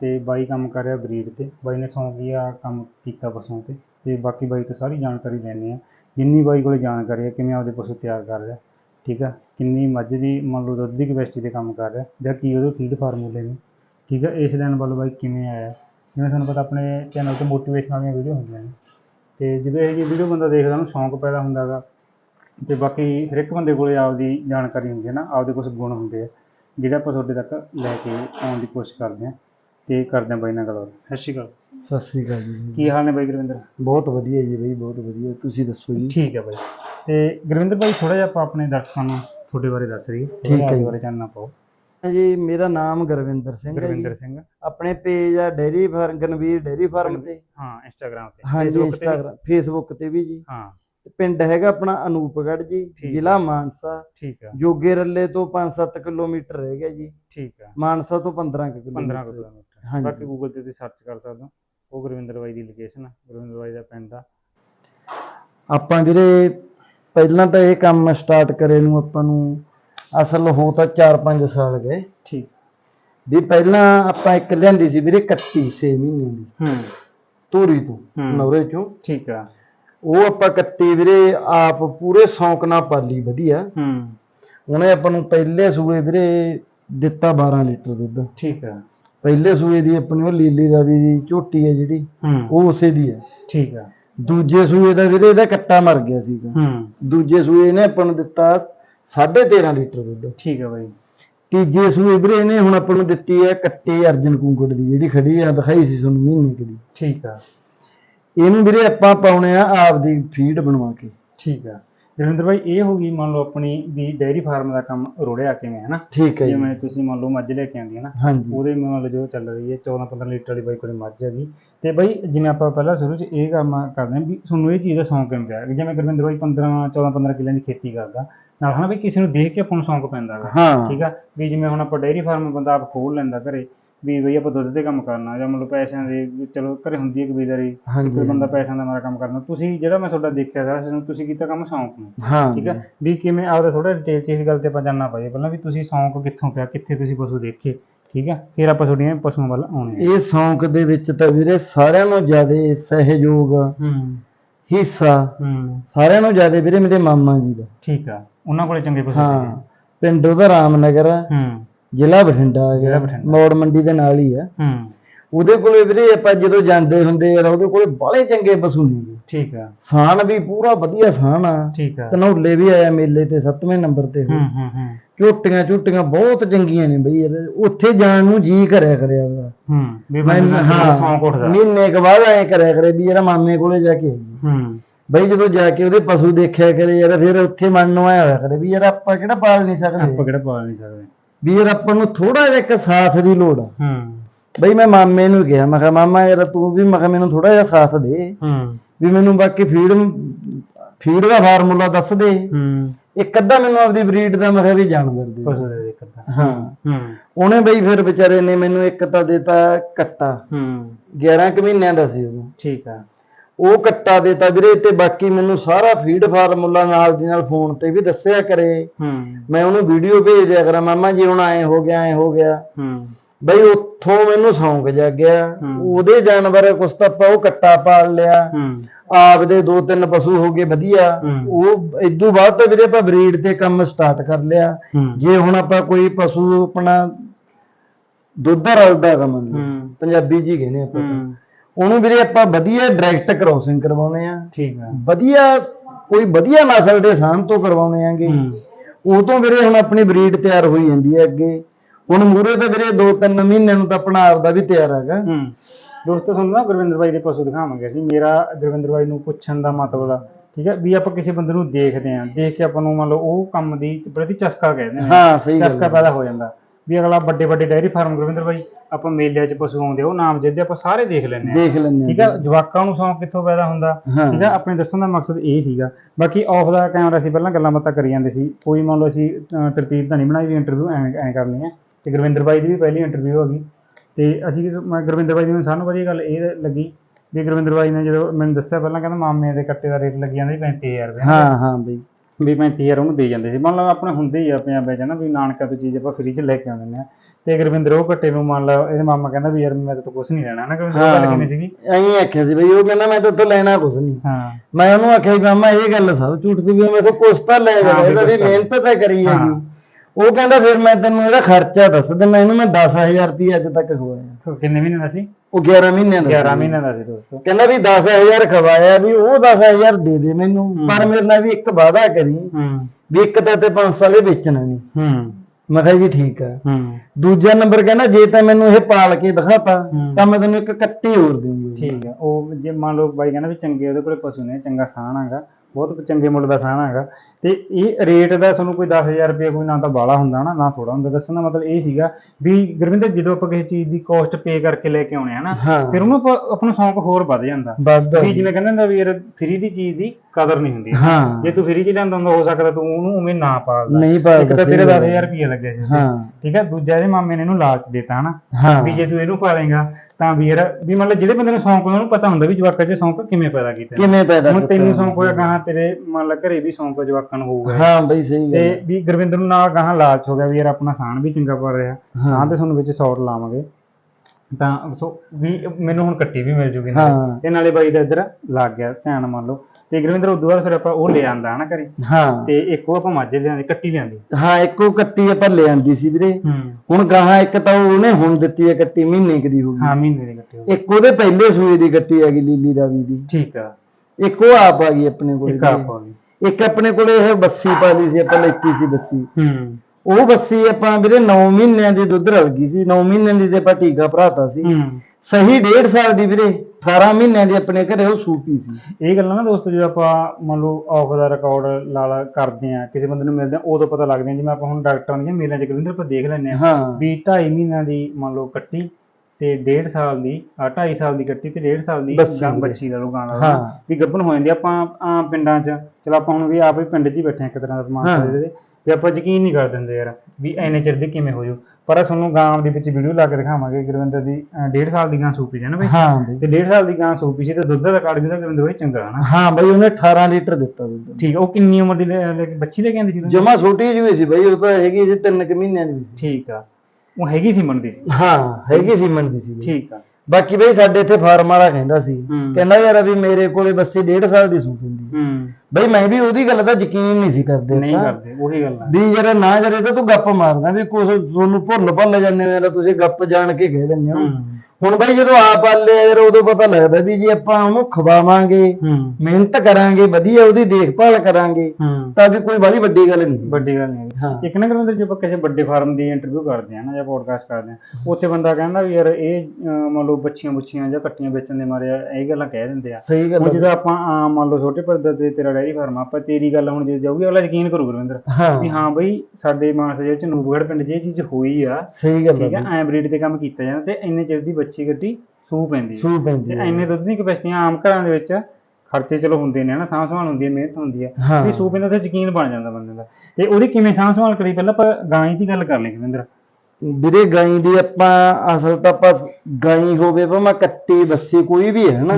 ਤੇ ਬਾਈ ਕੰਮ ਕਰ ਰਿਹਾ ਬਰੀਡ ਤੇ। ਬਾਈ ਨੇ ਸੌਂ ਗਿਆ, ਕੰਮ ਕੀਤਾ ਪਸ਼ੂਆਂ ਤੇ। ਤੇ ਬਾਕੀ ਬਾਈ ਤੋਂ ਸਾਰੀ ਜਾਣਕਾਰੀ ਲੈਣੀ ਆ। ਜਿੰਨੀ ਬਾਈ ਕੋਲੇ ਜਾਣਕਾਰੀ ਹੈ ਕਿਵੇਂ ਆਪਦੇ ਪਸ਼ੂ ਤਿਆਰ ਕਰ ਰਿਹਾ। ਠੀਕ ਆ? ਕਿੰਨੀ ਮੱਝ ਦੀ, ਮੰਨ ਲਓ ਦੁੱਧ ਦੀ ਕਪੈਸਿਟੀ ਤੇ ਕੰਮ ਕਰ ਰਿਹਾ, ਜਾਂ ਕੀ ਉਹਦੇ ਫੀਡ ਫਾਰਮੂਲੇ ਨੇ। ਠੀਕ ਆ? ਇਸ ਲੈਣ ਵੱਲ ਬਾਈ ਕਿਵੇਂ ਆਇਆ? ਜਿਵੇਂ ਤੁਹਾਨੂੰ ਪਤਾ ਆਪਣੇ ਚੈਨਲ ਤੇ ਮੋਟੀਵੇਸ਼ਨਲ ਵਾਲੀਆਂ ਵੀਡੀਓ ਹੁੰਦੀਆਂ ਨੇ। ਤੇ ਜਦੋਂ ਇਹ ਜਿਹੀ ਵੀਡੀਓ ਬੰਦਾ ਦੇਖਦਾ ਉਹਨੂੰ ਸ਼ੌਂਕ ਪੈਦਾ ਹੁੰਦਾ ਗਾ। ਤੇ ਬਾਕੀ ਹਰ ਇੱਕ ਬੰਦੇ ਕੋਲੇ ਆਪਦੀ ਜਾਣਕਾਰੀ ਹੁੰਦੀ ਹੈ ਨਾ ਆਪਦੇ ਕੁਝ ਗੁਣ ਹੁੰਦੇ ਆ ਜਿਹੜੇ ਆਪਾਂ ਤੁਹਾਡੇ ਤੱਕ ਲੈ ਕੇ ਆਉਣ ਦੀ ਕੋਸ਼ਿਸ਼ ਕਰਦੇ ਹਾਂ। ਤੇ ਕਰਦੇ ਹਾਂ ਬਾਈ ਨਾਲ ਗੱਲਬਾਤ। ਸਤਿ ਸ਼੍ਰੀ ਅਕਾਲ। ਸਤਿ ਸ੍ਰੀ ਅਕਾਲ ਜੀ। ਕੀ ਹਾਲ ਨੇ ਬਾਈ ਗੁਰਵਿੰਦਰ? ਬਹੁਤ ਵਧੀਆ ਜੀ ਬਈ ਬਹੁਤ ਵਧੀਆ। ਤੁਸੀਂ ਦੱਸੋ ਜੀ? ਠੀਕ ਹੈ ਬਾਈ। ਤੇ ਗੁਰਵਿੰਦਰ ਬਾਈ ਥੋੜਾ ਜਿਹਾ ਆਪਾਂ ਆਪਣੇ ਦਰਸ਼ਕਾਂ ਨੂੰ ਤੁਹਾਡੇ ਬਾਰੇ ਦੱਸ ਰਹੀ ਠੀਕ ਹੈ ਜੀ। ਬਾਰੇ ਜਾਣਨਾ ਪਾਓ ਜੀ ਮੇਰਾ ਨਾਮ ਗੁਰਵਿੰਦਰ ਸਿੰਘ ਹੈ ਗੁਰਵਿੰਦਰ ਜੀ ਸਿੰਘ। ਆਪਣੇ ਪੇਜ ਆ dairy farm Ganveer dairy farm ਤੇ। ਹਾਂ ਇੰਸਟਾਗ੍ਰam ਤੇ। ਹਾਂਜੀ Facebook ਤੇ ਵੀ? ਇੰਸਟਾਗ੍ਰਾਮ ਫੇਸਬੁੱਕ ਤੇ ਵੀ ਜੀ। ਹਾਂ। ਤੇ ਪਿੰਡ ਹੈਗਾ ਆਪਣਾ ਅਨੂਪਗੜ੍ਹ ਜੀ ਜ਼ਿਲ੍ਹਾ ਮਾਨਸਾ। ਠੀਕ ਆ ਜੋਗੇ ਰੱਲੇ ਤੋਂ 5-7 ਕਿਲੋਮੀਟਰ ਰਹਿ ਗਿਆ ਜੀ। ਠੀਕ ਆ ਮਾਨਸਾ ਤੋਂ 15 ਕੁ 15 ਕਿਲੋਮੀਟਰ। ਕਿਲੋਮੀਟਰ ਹਾਂਜੀ। ਬਾਕੀ ਗੂਗਲ ਤੇ ਤੁਸੀਂ ਸਰਚ ਕਰ ਸਕਦੇ ਹੋ। ਉਹ ਗੁਰਵਿੰਦਰ ਬਾਈ ਦੀ ਲੋਕੇਸ਼ਨ ਆ। ਗੁਰਵਿੰਦਰ ਬਾਈ ਦਾ ਪਿੰਡ ਆ। ਆਪਾਂ ਵੀਰੇ ਪਹਿਲਾਂ ਤਾਂ ਇਹ ਕੰਮ ਸਟਾਰਟ ਕਰੇ ਨੂੰ ਆਪਾਂ ਨੂੰ ਅਸਲ ਹੋ ਤਾਂ 4-5 ਸਾਲ ਗਏ। ਠੀਕ। ਵੀ ਪਹਿਲਾਂ ਆਪਾਂ ਇੱਕ ਲਿਆਂਦੀ ਸੀ ਵੀਰੇ ਕੱਟੀ 6 ਮਹੀਨੇ ਦੀ। ਹੂੰ। ਧੂਰੀ ਤੋਂ। ਨਵਰੇ ਚੋਂ। ਠੀਕ ਆ। ਉਹ ਆਪਾਂ ਕੱਟੀ ਵੀਰੇ ਆਪ ਪੂਰੇ ਸ਼ੌਂਕ ਨਾਲ ਪਾਲੀ ਵਧੀਆ। ਹੂੰ। ਉਹਨੇ ਆਪਾਂ ਨੂੰ ਪਹਿਲੇ ਸੂਏ ਵੀਰੇ ਦਿੱਤਾ 12 ਲੀਟਰ ਦੁੱਧ। ਠੀਕ ਆ। ਪਹਿਲੇ ਸੂਏ ਦੀ ਆਪਣੀ ਉਹ ਲੀਲੀ ਦਾ ਵੀ ਝੋਟੀ ਹੈ ਜਿਹੜੀ ਉਹ ਉਸੇ ਦੀ ਹੈ ਠੀਕ ਆ। ਦੂਜੇ ਸੂਏ ਦਾ ਵੀਰੇ ਇਹਦਾ ਕੱਟਾ ਮਰ ਗਿਆ ਸੀਗਾ। ਹੂੰ। ਦੂਜੇ ਸੂਏ ਨੇ ਆਪਾਂ ਨੂੰ ਦਿੱਤਾ 13.5 ਲੀਟਰ ਦੁੱਧ। ਠੀਕ ਆ ਬਾਈ। ਤੀਜੇ ਸੂਏ ਵੀਰੇ ਇਹਨੇ ਹੁਣ ਆਪਾਂ ਨੂੰ ਦਿੱਤੀ ਹੈ ਕੱਟੇ ਅਰਜਨ ਕੁੰਕੜ ਦੀ ਜਿਹੜੀ ਖੜੀ ਆ ਦਿਖਾਈ ਸੀ ਤੁਹਾਨੂੰ ਮਹੀਨੇ ਕੁ ਦੀ। ਠੀਕ ਆ। ਇਹਨੂੰ ਵੀਰੇ ਆਪਾਂ ਪਾਉਣੇ ਆ ਆਪਦੀ ਫੀਡ ਬਣਵਾ ਕੇ। ਠੀਕ ਆ। ਜਰਵਿੰਦਰ ਬਾਈ ਇਹ ਹੋ ਗਈ ਮੰਨ ਲਓ ਆਪਣੀ ਵੀ ਡੇਅਰੀ ਫਾਰਮ ਦਾ ਕੰਮ ਰੋੜਿਆ ਕਿਵੇਂ ਹੈ ਨਾ ਠੀਕ ਹੈ ਜੀ। ਜਿਵੇਂ ਤੁਸੀਂ ਮੰਨ ਲਓ ਮੱਝ ਲੈ ਕੇ ਆਂਦੀ ਹੈ ਨਾ ਹਾਂਜੀ। ਉਹਦੇ ਮੰਨ ਲਓ ਜੋ ਚੱਲ ਰਹੀ ਹੈ 14 15 ਲੀਟਰ ਵਾਲੀ ਬਾਈ ਕੋਲੇ ਮੱਝ ਹੈਗੀ। ਤੇ ਬਾਈ ਜਿਵੇਂ ਆਪਾਂ ਪਹਿਲਾਂ ਸ਼ੁਰੂ 'ਚ ਇਹ ਕੰਮ ਕਰਦੇ ਹਾਂ ਵੀ ਤੁਹਾਨੂੰ ਇਹ ਚੀਜ਼ ਦਾ ਸ਼ੌਂਕ ਕਿਵੇਂ ਪਿਆ? ਜਿਵੇਂ ਗੁਰਵਿੰਦਰ ਬਾਈ 15 14 15 ਕਿੱਲਿਆਂ ਦੀ ਖੇਤੀ ਕਰਦਾ ਨਾਲ ਹਨਾ ਵੀ ਕਿਸੇ ਨੂੰ ਦੇਖ ਕੇ ਆਪਾਂ ਨੂੰ ਸ਼ੌਂਕ ਪੈਂਦਾ ਹਾਂ। ਠੀਕ ਆ? ਵੀ ਜਿਵੇਂ ਹੁਣ ਆਪਾਂ ਡੇਅਰੀ ਫਾਰਮ ਬੰਦਾ ਆਪ ਖੋਲ ਲੈਂਦਾ ਘਰੇ ਵੀ ਬਈ ਆਪਾਂ ਦੁੱਧ ਦੇ ਕੰਮ ਕਰਨਾ ਜਾਂ ਮਤਲਬ ਪੈਸਿਆਂ ਦੇ ਵੀ ਚਲੋ ਘਰੇ ਹੁੰਦੀ ਹੈ ਕਬੀਲਦਾਰੀ ਹਾਂਜੀ ਕੋਈ ਬੰਦਾ ਪੈਸਿਆਂ ਦਾ ਮਾਰਾ ਕੰਮ ਕਰਨਾ। ਤੁਸੀਂ ਜਿਹੜਾ ਮੈਂ ਤੁਹਾਡਾ ਦੇਖਿਆ ਸਾਰਾ ਤੁਸੀਂ ਕੀਤਾ ਕੰਮ ਸ਼ੌਂਕ ਨੂੰ। ਹਾਂ ਠੀਕ ਆ? ਵੀ ਕਿਵੇਂ ਆਪਦਾ ਥੋੜਾ ਡਿਟੇਲ ਚ ਇਸ ਗੱਲ ਤੇ ਆਪਾਂ ਜਾਨਣਾ ਪਏ। ਪਹਿਲਾਂ ਵੀ ਤੁਸੀਂ ਸ਼ੌਂਕ ਕਿੱਥੋਂ ਪਿਆ ਕਿੱਥੇ ਤੁਸੀਂ ਪਸ਼ੂ ਦੇਖੇ ਠੀਕ ਆ? ਫਿਰ ਆਪਾਂ ਤੁਹਾਡੀਆਂ ਪਸ਼ੂਆਂ ਵੱਲ ਆਉਣੇ ਆ। ਇਹ ਸ਼ੌਂਕ ਦੇ ਵਿੱਚ ਤਾਂ ਵੀਰੇ ਸਾਰਿਆਂ ਨੂੰ ਜ਼ਿਆਦਾ ਸਹਿਯੋਗ ਹੂੰ। ਹਿੱਸਾ ਹੂੰ। ਸਾਰਿਆਂ ਨੂੰ ਜ਼ਿਆਦਾ ਵੀਰੇ ਮੇਰੇ ਮਾਮਾ ਜੀ ਦਾ। ਠੀਕ ਆ। ਉਹਨਾਂ ਕੋਲੇ ਚੰਗੇ ਪਸ਼ੂ ਹਾਂ। ਸੀਗੇ। ਪਿੰਡ ਉਹਦਾ ਰਾਮਨਗਰ ਆ, ਹੂੰ। ਜ਼ਿਲ੍ਹਾ ਬਠਿੰਡਾ ਆ ਜ਼ਿਲ੍ਹਾ ਬਠਿੰਡਾ। ਮੋੜ ਮੰਡੀ ਦੇ ਨਾਲ ਹੀ ਆ। ਹੂੰ। ਉਹਦੇ ਕੋਲੇ ਵੀਰੇ ਆਪਾਂ ਜਦੋਂ ਜਾਂਦੇ ਹੁੰਦੇ ਯਾਰ ਉਹਦੇ ਕੋਲੇ ਬਾਹਲੇ ਚੰਗੇ ਪਸ਼ੂ ਨੇ ਠੀਕ ਆ। ਸਾਨ ਵੀ ਪੂਰਾ ਵਧੀਆ ਸਾਨ ਆ। ਠੀਕ ਆ। ਧਨੌਲੇ ਵੀ ਆਇਆ ਮੇਲੇ ਤੇ 7ਵੇਂ ਨੰਬਰ ਤੇ ਹੂੰ ਹੂੰ ਹੂੰ। ਝੋਟੀਆਂ ਝੋਟੀਆਂ ਬਹੁਤ ਚੰਗੀਆਂ ਨੇ ਬਈ। ਯਾਰ ਉੱਥੇ ਜਾਣ ਨੂੰ ਜੀ ਕਰਿਆ ਕਰਿਆ ਉਹਦਾ ਹੂੰ ਵੀ ਸ਼ੌਂਕ ਉੱਠਦਾ। ਮਹੀਨੇ ਕੁ ਬਾਅਦ ਐ ਕਰਿਆ ਕਰੇ ਵੀ ਯਾਰ ਮਾਮੇ ਕੋਲੇ ਜਾ ਕੇ ਆਈਏ। ਹੂੰ। ਬਈ ਜਦੋਂ ਜਾ ਕੇ ਉਹਦੇ ਪਸ਼ੂ ਦੇਖਿਆ ਕਰੇ ਯਾਰ ਫਿਰ ਉੱਥੇ ਮਨ ਨੂੰ ਆਇਆ ਹੋਇਆ ਕਰੇ ਵੀ ਯਾਰ ਆਪਾਂ ਕਿਹੜਾ ਪਾਲ ਨਹੀਂ ਆਪਾਂ ਸਕਦੇ ਕਿਹੜਾ ਪਾਲ ਨਹੀਂ ਸਕਦੇ। ਵੀ ਯਾਰ ਆਪਾਂ ਨੂੰ ਥੋੜਾ ਜਿਹਾ ਇੱਕ ਸਾਥ ਦੀ ਲੋੜ ਆ। ਹੂੰ। ਬਈ ਮੈਂ ਮਾਮੇ ਨੂੰ ਕਿਹਾ ਮੈਂ ਕਿਹਾ ਮਾਮਾ ਯਾਰ ਤੂੰ ਵੀ ਮੈਂ ਕਿਹਾ ਮੈਨੂੰ ਥੋੜਾ ਜਿਹਾ ਸਾਥ ਦੇ। ਹੂੰ। ਵੀ ਮੈਨੂੰ ਬਾਕੀ ਫੀਡ ਫੀਡ ਦਾ ਫਾਰਮੂਲਾ ਦੱਸ ਦੇ। ਹੂੰ। ਇੱਕ ਅੱਧਾ ਮੈਨੂੰ ਆਪਦੀ ਬਰੀਡ ਦਾ ਮੈਂ ਕਿਹਾ ਵੀ ਜਾਣਕਾਰ ਦੇ ਦੇ। ਹਾਂ। ਹੂੰ। ਉਹਨੇ ਬਈ ਫਿਰ ਵਿਚਾਰੇ ਨੇ ਮੈਨੂੰ ਇੱਕ ਤਾਂ ਦਿੱਤਾ ਕੱਟਾ। ਹੂੰ। 11 ਕੁ ਮਹੀਨਿਆਂ ਦਾ ਸੀ ਉਦੋਂ ਠੀਕ ਆ। ਉਹ ਕੱਟਾ ਦਿੱਤਾ ਵੀਰੇ ਤੇ ਬਾਕੀ ਮੈਨੂੰ ਸਾਰਾ ਫੀਡ ਫਾਰਮੂਲਾ ਨਾਲ ਦੀ ਨਾਲ ਫੋਨ ਤੇ ਵੀ ਦੱਸਿਆ ਕਰੇ। ਮੈਂ ਉਹਨੂੰ ਵੀਡੀਓ ਭੇਜ ਦਿਆ ਕਰਾਂ ਮਾਮਾ ਜੀ ਹੁਣ ਐ ਹੋ ਗਿਆ ਐ ਹੋ ਗਿਆ। ਬਈ ਉੱਥੋਂ ਮੈਨੂੰ ਸ਼ੌਂਕ ਜਾਗਿਆ। ਉਹਦੇ ਜਾਨਵਰ ਕੁਛ ਤਾਂ ਆਪਾਂ ਉਹ ਕੱਟਾ ਪਾਲ ਲਿਆ। ਹੂੰ। ਆਪਦੇ ਦੋ ਤਿੰਨ ਪਸ਼ੂ ਹੋ ਗਏ ਵਧੀਆ। ਉਹ ਇਦੋਂ ਬਾਅਦ ਤਾਂ ਵੀਰੇ ਆਪਾਂ ਬਰੀਡ ਤੇ ਕੰਮ ਸਟਾਰਟ ਕਰ ਲਿਆ। ਜੇ ਹੁਣ ਆਪਾਂ ਕੋਈ ਪਸ਼ੂ ਆਪਣਾ ਦੁੱਧ ਰਲਦਾ ਕੰਮ ਪੰਜਾਬੀ ਜੀ ਕਹਿੰਦੇ ਆਪਾਂ ਉਹਨੂੰ ਵੀਰੇ ਆਪਾਂ ਵਧੀਆ ਡਾਇਰੈਕਟ ਕ੍ਰੋਸਿੰਗ ਕਰਵਾਉਣੇ ਆ ਠੀਕ ਆ। ਵਧੀਆ ਕੋਈ ਵਧੀਆ ਨਸਲ ਦੇ ਸਾਂਭ ਤੋਂ ਕਰਵਾਉਣੇ ਆਂਗੇ ਉਹ ਤੋਂ ਵੀਰੇ ਹੁਣ ਆਪਣੀ ਬਰੀਡ ਤਿਆਰ ਹੋਈ ਜਾਂਦੀ ਹੈ ਅੱਗੇ। ਹੁਣ ਮੂਰੇ ਤਾਂ ਵੀਰੇ 2-3 ਮਹੀਨੇ ਨੂੰ ਤਾਂ ਆਪਣਾ ਆਪ ਦਾ ਵੀ ਤਿਆਰ ਹੈਗਾ। ਦੋਸਤੋ ਤੁਹਾਨੂੰ ਨਾ ਗੁਰਵਿੰਦਰ ਬਾਈ ਦੇ ਪਸ਼ੂ ਦਿਖਾਵਾਂਗੇ ਅਸੀਂ। ਮੇਰਾ ਗੁਰਵਿੰਦਰ ਬਾਈ ਨੂੰ ਪੁੱਛਣ ਦਾ ਮਤਲਬ ਆ ਠੀਕ ਹੈ ਵੀ ਆਪਾਂ ਕਿਸੇ ਬੰਦੇ ਨੂੰ ਦੇਖਦੇ ਆਂ ਦੇਖ ਕੇ ਆਪਾਂ ਨੂੰ ਮੰਨ ਲਓ ਉਹ ਕੰਮ ਦੀ ਪ੍ਰਤੀ ਚਸਕਾ ਕਹਿੰਦੇ ਨੇ ਹਾਂ। ਸਹੀ ਚਸਕਾ ਪੈਦਾ ਹੋ ਜਾਂਦਾ। ਵੀ ਅਗਲਾ ਵੱਡੇ ਵੱਡੇ ਡੈਰੀ ਫਾਰਮ ਗੁਰਵਿੰਦਰ ਬਾਈ ਆਪਾਂ ਮੇਲਿਆਂ 'ਚ ਪਸ਼ੂ ਆਉਂਦੇ ਉਹ ਨਾਮ ਜਿੱਦੇ ਆਪਾਂ ਸਾਰੇ ਦੇਖ ਲੈਂਦੇ ਆ ਦੇਖ ਲੈਂਦੇ ਠੀਕ ਹੈ ਜਵਾਕਾਂ ਨੂੰ ਸ਼ੌਂਕ ਕਿੱਥੋਂ ਪੈਦਾ ਹੁੰਦਾ? ਹਾਂ। ਠੀਕ ਹੈ ਆਪਣੇ ਦੱਸਣ ਦਾ ਮਕਸਦ ਇਹ ਸੀਗਾ ਬਾਕੀ ਆਫ ਦਾ ਕੈਮਰਾ ਸੀ ਪਹਿਲਾਂ ਗੱਲਾਂ ਬਾਤਾਂ ਕਰੀ ਜਾਂਦੇ ਸੀ। ਕੋਈ ਮੰਨ ਲਓ ਅਸੀਂ ਅਹ, ਤਰਤੀਬ ਤਾਂ ਨਹੀਂ ਬਣਾਈ ਵੀ ਇੰਟਰਵਿਊ ਐਂ ਐਂ ਕਰਨੀ ਹੈ ਤੇ ਗੁਰਵਿੰਦਰ ਬਾਈ ਦੀ ਵੀ ਪਹਿਲੀ ਇੰਟਰਵਿਊ ਹੋ ਗਈ। ਤੇ ਅਸੀਂ ਮੈਂ ਗੁਰਵਿੰਦਰ ਬਾਈ ਦੀ ਮੈਨੂੰ ਸਾਨੂੰ ਵਧੀਆ ਗੱਲ ਇਹ ਲੱਗੀ ਵੀ ਗੁਰਵਿੰਦਰ ਬਾਈ ਨੇ ਜਦੋਂ ਮੈਨੂੰ ਦੱਸਿਆ ਪਹਿਲਾਂ ਕਹਿੰਦਾ ਮਾਮੇ ਦੇ ਕੱਟੇ ਦਾ ਰੇਟ ਲੱਗੀ ਜਾਂਦਾ ਸੀ 35000 ਰੁਪਏ। ਹਾਂ ਹਾਂ ਬਈ। ਵੀ 35000 ਉਹਨੂੰ ਦੇ ਜਾਂਦੇ ਸੀ। ਮੰਨ ਲਓ ਆਪਣੇ ਹੁੰਦੇ ਹੀ ਆ ਪੰਜਾਬੇ ਚ ਨਾ ਵੀ ਨਾਨਕਾ ਤੋਂ ਚੀਜ਼ ਆਪਾਂ ਫ੍ਰੀ ਚ ਲੈ ਕੇ ਆਉਂਦੇ ਨੇ ਤੇ ਗੁਰਵਿੰਦਰ ਉਹ ਕੱਟੇ ਨੂੰ ਮੰਨ ਲਓ ਇਹਦੇ ਮਾਮਾ ਕਹਿੰਦਾ ਵੀ ਯਾਰ ਮੈਂ ਤਾਂ ਕੁਝ ਨਹੀਂ ਲੈਣਾ। ਨਾ ਗੁਰਵਿੰਦਰ ਗੱਲ ਕਿਵੇਂ ਸੀਗੀ? ਐਂ ਆਖਿਆ ਸੀ ਬਈ ਉਹ ਕਹਿੰਦਾ ਮੈਂ ਤਾਂ ਉੱਥੋਂ ਲੈਣਾ ਕੁਛ ਨਹੀਂ। ਹਾਂ। ਮੈਂ ਉਹਨੂੰ ਆਖਿਆ ਮਾਮਾ ਇਹ ਗੱਲ ਸਭ ਝੂਠ ਸੀ ਵੀ ਮੈਂ ਤਾਂ ਕੁਛ ਤਾਂ ਲੈ ਵੀ ਇਹਦਾ ਵੀ ਤਾਂ- ਮਿਹਨਤ ਤਾਂ ਕਰੀ ਹਾਂ। ਹੈਗੀ ਉਹ ਕਹਿੰਦਾ ਫਿਰ ਮੈਂ ਤੈਨੂੰ ਇਹਦਾ ਖਰਚਾ ਦੱਸ ਦਿੰਦਾ ਇਹਨੂੰ ਮੈਂ 10000 ਰੁਪਏ ਅੱਜ ਤੱਕ ਖਵਾਇਆ। ਕਿੰਨੇ ਮਹੀਨੇ ਦਾ ਸੀ? ਉਹ 11 ਮਹੀਨਿਆਂ ਦਾ 11 ਸੀ। ਮਹੀਨੇ ਦਾ ਸੀ ਦੋਸਤੋ। ਕਹਿੰਦਾ ਵੀ 10000 ਖਵਾਇਆ ਵੀ ਉਹ 10000 ਦੇ ਦੇ ਮੈਨੂੰ। ਪਰ ਮੇਰੇ ਨਾਲ ਵੀ ਇੱਕ ਵਾਅਦਾ ਕਰੀ ਹੂੰ। ਵੀ ਇੱਕ ਤਾਂ ਤੇ 5 ਸਾਲੇ ਵੇਚਣਾ ਨਹੀਂ। ਹੂੰ। ਮੈਂ ਕਿਹਾ ਜੀ ਠੀਕ ਆ। ਹੂੰ। ਦੂਜਾ ਨੰਬਰ ਕਹਿੰਦਾ ਜੇ ਤਾਂ ਮੈਨੂੰ ਇਹ ਪਾਲ ਕੇ ਦਿਖਾਤਾ। ਤਾਂ ਮੈਂ ਤੈਨੂੰ ਇੱਕ ਕੱਟੀ ਹੋਰ ਦੇਵਾਂਗਾ ਠੀਕ ਹੈ ਉਹ ਜੇ ਮੰਨ ਲਓ ਬਾਈ ਕਹਿੰਦਾ ਵੀ ਚੰਗੇ ਉਹਦੇ ਕੋਲੇ ਪਸ਼ੂ ਨੇ ਚੰਗਾ ਸਾਣ ਹੈਗਾ ਬਹੁਤ ਚੰਗੇ ਮੁੱਲ ਦਾ ਸਾਣ ਹੈਗਾ। ਤੇ ਇਹ ਰੇਟ ਦਾ ਤੁਹਾਨੂੰ ਕੋਈ 10000 ਰੁਪਏ ਕੋਈ ਨਾ ਤਾਂ ਬਾਲਾ ਹੁੰਦਾ ਨਾ ਨਾ ਥੋੜਾ ਹੁੰਦਾ। ਦੱਸਣ ਦਾ ਮਤਲਬ ਇਹ ਸੀਗਾ ਵੀ ਗੁਰਵਿੰਦਰ ਜਦੋਂ ਆਪਾਂ ਕਿਸੇ ਚੀਜ਼ ਦੀ ਕੋਸਟ ਪੇ ਕਰਕੇ ਲੈ ਕੇ ਆਉਣੇ ਆ ਨਾ ਫਿਰ ਉਹਨੂੰ ਆਪਾਂ ਆਪਣਾ ਸ਼ੌਂਕ ਹੋਰ ਵੱਧ ਜਾਂਦਾ। ਵੀ ਜਿਵੇਂ ਕਹਿੰਦੇ ਹੁੰਦਾ ਵੀ ਯਾਰ ਫ੍ਰੀ ਦੀ ਚੀਜ਼ ਦੀ ਕਦਰ ਨਹੀਂ ਹੁੰਦੀ। ਜੇ ਤੂੰ ਫ੍ਰੀ ਚ ਲੈਂਦਾ ਹੁੰਦਾ ਹੋ ਸਕਦਾ ਤੂੰ ਉਹਨੂੰ ਉਵੇਂ ਨਾ ਪਾਲਦਾ। ਨਹੀਂ ਇੱਕ ਤਾਂ ਤੇਰੇ ਗੱਲ ਹੈ। 10000 ਰੁਪਏ ਲੱਗਿਆ ਸੀ। ਠੀਕ ਹੈ ਦੂਜਾ ਇਹਦੇ ਮਾਮੇ ਨੇ ਇਹਨੂੰ ਲਾਲਚ ਦਿੱਤਾ ਹਨਾ। ਵੀ ਜੇ ਤੂੰ ਇਹਨੂੰ ਪਾਲੇਗਾ ਤਾਂ ਵੀ ਯਾਰ ਵੀ ਮਤਲਬ ਜਿਹੜੇ ਬੰਦੇ ਨੂੰ ਸ਼ੌਂਕ ਹੁੰਦਾ ਉਹਨੂੰ ਪਤਾ ਹੁੰਦਾ ਵੀ ਜਵਾਕਾਂ 'ਚ ਸ਼ੌਂਕ ਕਿਵੇਂ ਪੈਦਾ ਕੀਤਾ ਕਿਵੇਂ ਪੈਦਾ ਹੁਣ ਤੈਨੂੰ? ਸ਼ੌਂਕ ਹੋਇਆ ਗਾਹਾਂ ਤੇਰੇ ਮੰਨ ਲਾ ਘਰੇ ਵੀ ਸ਼ੌਂਕ ਜਵਾਕਾਂ ਨੂੰ ਹੋਊਗਾ ਹਾਂ ਬਈ ਸਹੀ ਗੱਲ ਤੇ। ਵੀ ਗੁਰਵਿੰਦਰ ਨੂੰ ਨਾਲ ਗਾਹਾਂ ਲਾਲਚ ਹੋ ਗਿਆ ਵੀ ਯਾਰ ਆਪਣਾ ਸਾਨ ਵੀ ਚੰਗਾ ਪੜ ਰਿਹਾ ਹਾਂ। ਸਾਨ ਤੇ ਤੁਹਾਨੂੰ ਵਿੱਚ ਸੌਟ ਲਾਵਾਂਗੇ ਤਾਂ ਸੋ ਵੀ ਮੈਨੂੰ ਹੁਣ ਕੱਟੀ ਵੀ ਮਿਲ ਜੂਗੀ। ਤੇ ਨਾਲੇ ਬਾਈ ਦਾ ਇੱਧਰ ਲੱਗ ਗਿਆ ਧਿਆਨ ਮੰਨ ਲਓ ਤੇ ਗੁਰਵਿੰਦਰ ਉਦੋਂ ਬਾਅਦ ਫਿਰ ਆਪਾਂ ਉਹ ਲੈ ਆਂਦਾ ਹਨਾ ਘਰੇ। ਹਾਂ। ਤੇ ਇੱਕ ਉਹ ਆਪਾਂ ਮਾਝੇ ਲਿਆਂਦੀ ਕੱਟੀ ਲਿਆਂਦੀ। ਹਾਂ ਇੱਕੋ ਕੱਟੀ ਆਪਾਂ ਲੈ ਆਂਦੀ ਸੀ ਵੀਰੇ। ਹੂੰ। ਹੁਣ ਗਾਹਾਂ ਇੱਕ ਤਾਂ ਉਹਨੇ ਹੁਣ ਦਿੱਤੀ ਹੈ ਕੱਟੀ ਮਹੀਨੇ ਕੁ ਦੀ ਹੋ ਹਾਂ ਮਹੀਨੇ ਦੀ ਕੱਟੀ ਹੋਈ। ਇੱਕ ਉਹਦੇ ਪਹਿਲੇ ਸੂਏ ਦੀ ਕੱਟੀ ਹੈਗੀ ਲੀਲੀ ਰਾਵੀ ਦੀ। ਠੀਕ ਆ। ਇੱਕ ਉਹ ਆਪ ਆ ਗਈ ਆਪਣੇ ਕੋਲ ਇੱਕ ਆਪ ਆ ਗਈ। ਇੱਕ ਆਪਣੇ ਕੋਲੇ ਇਹ ਬੱਸੀ ਪਾਲੀ ਸੀ ਆਪਾਂ ਲੈਤੀ ਸੀ ਬੱਸੀ। ਹੂੰ। ਉਹ ਬੱਸੀ ਆਪਾਂ ਵੀਰੇ 9 ਮਹੀਨਿਆਂ ਦੀ ਦੁੱਧ ਰਲ ਗਈ ਸੀ। 9 ਮਹੀਨਿਆਂ ਦੀ ਤੇ ਆਪਾਂ ਟੀਕਾ ਭਰਾਤਾ ਸੀ। ਹੂੰ। ਸਹੀ 1.5 ਸਾਲ ਦੀ ਵੀਰੇ। 18 ਮਹੀਨਿਆਂ ਦੀ ਆਪਣੇ ਘਰੇ ਉਹ ਸੂਪੀ ਸੀ ਇਹ ਗੱਲਾਂ ਨਾ ਦੋਸਤੋ ਜਦੋਂ ਆਪਾਂ ਮੰਨ ਲਓ ਆਫ ਦਾ ਰਿਕਾਰਡ ਲਾਲਾ ਕਰਦੇ ਆ ਕਿਸੇ ਬੰਦੇ ਨੂੰ ਮਿਲਦੇ ਆ ਉਦੋਂ ਪਤਾ ਲੱਗਦਾ ਜਿਵੇਂ ਆਪਾਂ ਹੁਣ ਡਾਕਟਰਾਂ ਦੀਆਂ ਮੇਲਾਂ 'ਚ ਗੁਰਵਿੰਦਰ ਆਪਾਂ ਦੇਖ ਲੈਂਦੇ ਆ ਹਾਂ ਵੀ 2.5 ਮਹੀਨਿਆਂ ਦੀ ਮੰਨ ਲਓ ਕੱਟੀ ਤੇ 1.5 ਸਾਲ ਦੀ ਆ 2.5 ਸਾਲ ਦੀ ਕੱਟੀ ਤੇ 1.5 ਸਾਲ ਦੀ ਬੱਚੀ ਦੀ। ਬੱਚੀ ਦਾ ਗਾਂ ਦਾ। ਵੀ ਗੱਭਣ ਹੋ ਜਾਂਦੀ ਆ। ਆਪਾਂ ਆਮ ਪਿੰਡਾਂ 'ਚ ਚਲੋ ਆਪਾਂ ਹੁਣ ਵੀ ਆਪ ਹੀ ਪਿੰਡ 'ਚ ਹੀ ਬੈਠੇ ਆ ਇੱਕ ਤਰ੍ਹਾਂ ਦਾ ਹਾਂ। ਦੇ ਵੀ ਆਪਾਂ ਯਕੀਨ ਨਹੀਂ ਕਰ ਦਿੰਦੇ ਯਾਰ ਵੀ ਐਨੇ ਚਿਰ ਦੀ ਕਿਵੇਂ ਹੋ ਜੂ ਪਰ ਤੁਹਾਨੂੰ ਗਾਂ ਦੇ ਵਿੱਚ ਵੀਡੀਓ ਲਾ ਕੇ ਦਿਖਾਵਾਂਗੇ ਗੁਰਵਿੰਦਰ ਦੀ 1.5 ਸਾਲ ਦੀ ਗਾਂ ਸੂਪੀ ਸੀ ਨਾ ਬਈ? ਹਾਂ ਬਈ। ਤੇ 1.5 ਸਾਲ ਦੀ ਗਾਂ ਸੂਪੀ ਸੀ ਤੇ ਦੁੱਧ ਦਾ ਰਿਕਾਰਡ ਵੀ ਤਾਂ ਗੁਰਵਿੰਦਰ ਬਾਈ ਚੰਗਾ ਹਨਾ ਹਾਂ ਬਈ ਉਹਨੇ 18 ਲੀਟਰ ਦਿੱਤਾ ਦੁੱਧ। ਠੀਕ ਉਹ ਕਿੰਨੀ ਉਮਰ ਦੀ ਬੱਚੀ ਲੈ ਕੇ ਆਂਦੀ ਸੀ? ਜਮਾ ਛੋਟੀ ਜਿਹੀ ਸੀ ਬਈ ਉਹ ਤਾਂ ਹੈਗੀ ਸੀ 3 ਕੁ ਮਹੀਨਿਆਂ ਦੀ। ਠੀਕ ਆ। ਉਹ ਹੈਗੀ ਸੀ ਮੰਨਦੀ ਸੀ? ਹਾਂ ਹੈਗੀ ਸੀ ਮੰਦੀ ਸੀ। ਠੀਕ ਆ। ਬਾਕੀ ਬਈ ਸਾਡੇ ਇੱਥੇ ਫਾਰਮ ਵਾਲਾ ਕਹਿੰਦਾ ਸੀ ਹੂੰ। ਕਹਿੰਦਾ ਯਾਰ ਵੀ ਮੇਰੇ ਕੋਲੇ ਬੱਸੀ 1.5 ਸਾਲ ਦੀ ਸੂਪ ਹੁੰਦੀ। ਹੂੰ। ਬਈ ਮੈਂ ਵੀ ਉਹਦੀ ਗੱਲ ਦਾ ਯਕੀਨ ਨਹੀਂ ਸੀ ਕਰਦੇ ਨਹੀਂ ਆਪਾਂ। ਕਰਦੇ ਉਹੀ ਗੱਲ ਆ। ਵੀ ਯਾਰ ਨਾ ਜਰੇ ਤਾਂ ਤੂੰ ਗੱਪ ਮਾਰਦਾ ਵੀ ਕੁਝ ਤੁਹਾਨੂੰ ਭੁੱਲ ਭੱਲ ਜਾਂਦੇ ਹੋ ਯਾਰ ਤੁਸੀਂ ਗੱਪ ਜਾਣ ਕੇ ਕਹਿ ਦਿੰਦੇ ਹੋ। ਹੂੰ। ਹੁਣ ਬਈ ਜਦੋਂ ਆਪ ਆਲੇ ਯਾਰ ਉਦੋਂ ਪਤਾ ਲੱਗਦਾ ਵੀ ਜੇ ਆਪਾਂ ਉਹਨੂੰ ਖਵਾਵਾਂਗੇ ਹੂੰ। ਮਿਹਨਤ ਕਰਾਂਗੇ ਵਧੀਆ ਉਹਦੀ ਦੇਖਭਾਲ ਕਰਾਂਗੇ ਹੂੰ। ਤਾਂ ਵੀ ਕੋਈ ਬੜੀ ਵੱਡੀ ਗੱਲ ਨਹੀਂ। ਵੱਡੀ ਗੱਲ ਨਹੀਂ ਹਾਂ। ਇੱਕ ਨਾ ਕਰੋ ਜੇ ਆਪਾਂ ਕਿਸੇ ਵੱਡੇ ਫਾਰਮ ਦੀ ਇੰਟਰਵਿਊ ਕਰਦੇ ਆ ਨਾ ਜਾਂ ਪੋਡਕਾਸਟ ਕਰਦੇ ਆ ਉੱਥੇ ਬੰਦਾ ਕਹਿੰਦਾ ਵੀ ਯਾਰ ਇਹ ਅਹ, ਮੰਨ ਲਓ ਬੱਚੀਆਂ ਬੁੱਚੀਆਂ ਜਾਂ ਕੱਟੀਆਂ ਵੇਚਣ ਦੇ ਮਾਰੇ ਇਹ ਗੱਲਾਂ ਕਹਿ ਦਿੰਦੇ ਆ। ਸਹੀ ਗੱਲ ਹੁਣ ਹੈ। ਜਦੋਂ ਆਪਾਂ ਆਮ ਮੰਨ ਲਓ ਛੋਟੇ ਪੱਧਰ ਤੇ ਤੇਰਾ ਡੈਰੀ ਫਾਰਮ ਆ, ਆਪਾਂ ਤੇਰੀ ਗੱਲ ਹੁਣ ਜੇ ਜਾਊਗੀ ਅਗਲਾ ਯਕੀਨ ਕਰੂ ਗੁਰਵਿੰਦਰ ਵੀ ਹਾਂ ਬਈ ਸਾਡੇ ਮਾਨਸਾ ਜਿਹੜੇ ਚ ਨੂਬਗੜ ਪਿੰਡ 'ਚ ਇਹ ਚੀਜ਼ ਹੋਈ ਆ। ਸਹੀ ਗੱਲ ਠੀਕ ਐ ਬਰੀਡ ਤੇ ਕੰਮ ਕੀਤਾ ਜਾਂਦਾ ਤੇ ਇੰਨੇ ਚਿਰ ਦੀ ਬੱਚੀ ਕੱਟੀ ਸੂ ਪੈਂਦੀ ਹੈ। ਸੂ ਪੈਂਦੀ ਤੇ ਹੈ। ਇੰਨੇ ਦੁੱਧ ਦੀਆਂ ਕਪੈਸਿਟੀਆਂ ਆਮ ਘਰਾਂ ਦੇ ਵਿੱਚ ਖਰਚੇ ਚਲੋ ਹੁੰਦੇ ਨੇ ਨਾ ਸਾਂਭ ਸੰਭਾਲ ਹੁੰਦੀ ਹੈ ਮਿਹਨਤ ਹੁੰਦੀ ਹੈ। ਹਾਂ। ਵੀ ਸੂ ਪੈਂਦਾ ਤੇ ਯਕੀਨ ਬਣ ਜਾਂਦਾ ਬੰਦੇ ਦਾ। ਤੇ ਉਹਦੀ ਕਿਵੇਂ ਸਾਂਭ ਸੰਭਾਲ ਕਰੀ ਪਹਿਲਾਂ ਆਪਾਂ ਗਾਂ ਦੀ ਗੱਲ ਕਰ ਲਈ ਕਿਵਿੰਦਰ ਵੀਰੇ ਗਾਈ ਦੀ ਆਪਾਂ ਅਸਲ ਤਾਂ ਆਪਾਂ ਗਾਈ ਹੋਵੇ ਭਾਵੇਂ ਕੱਟੀ ਬੱਸੀ ਕੋਈ ਵੀ ਹੈ ਨਾ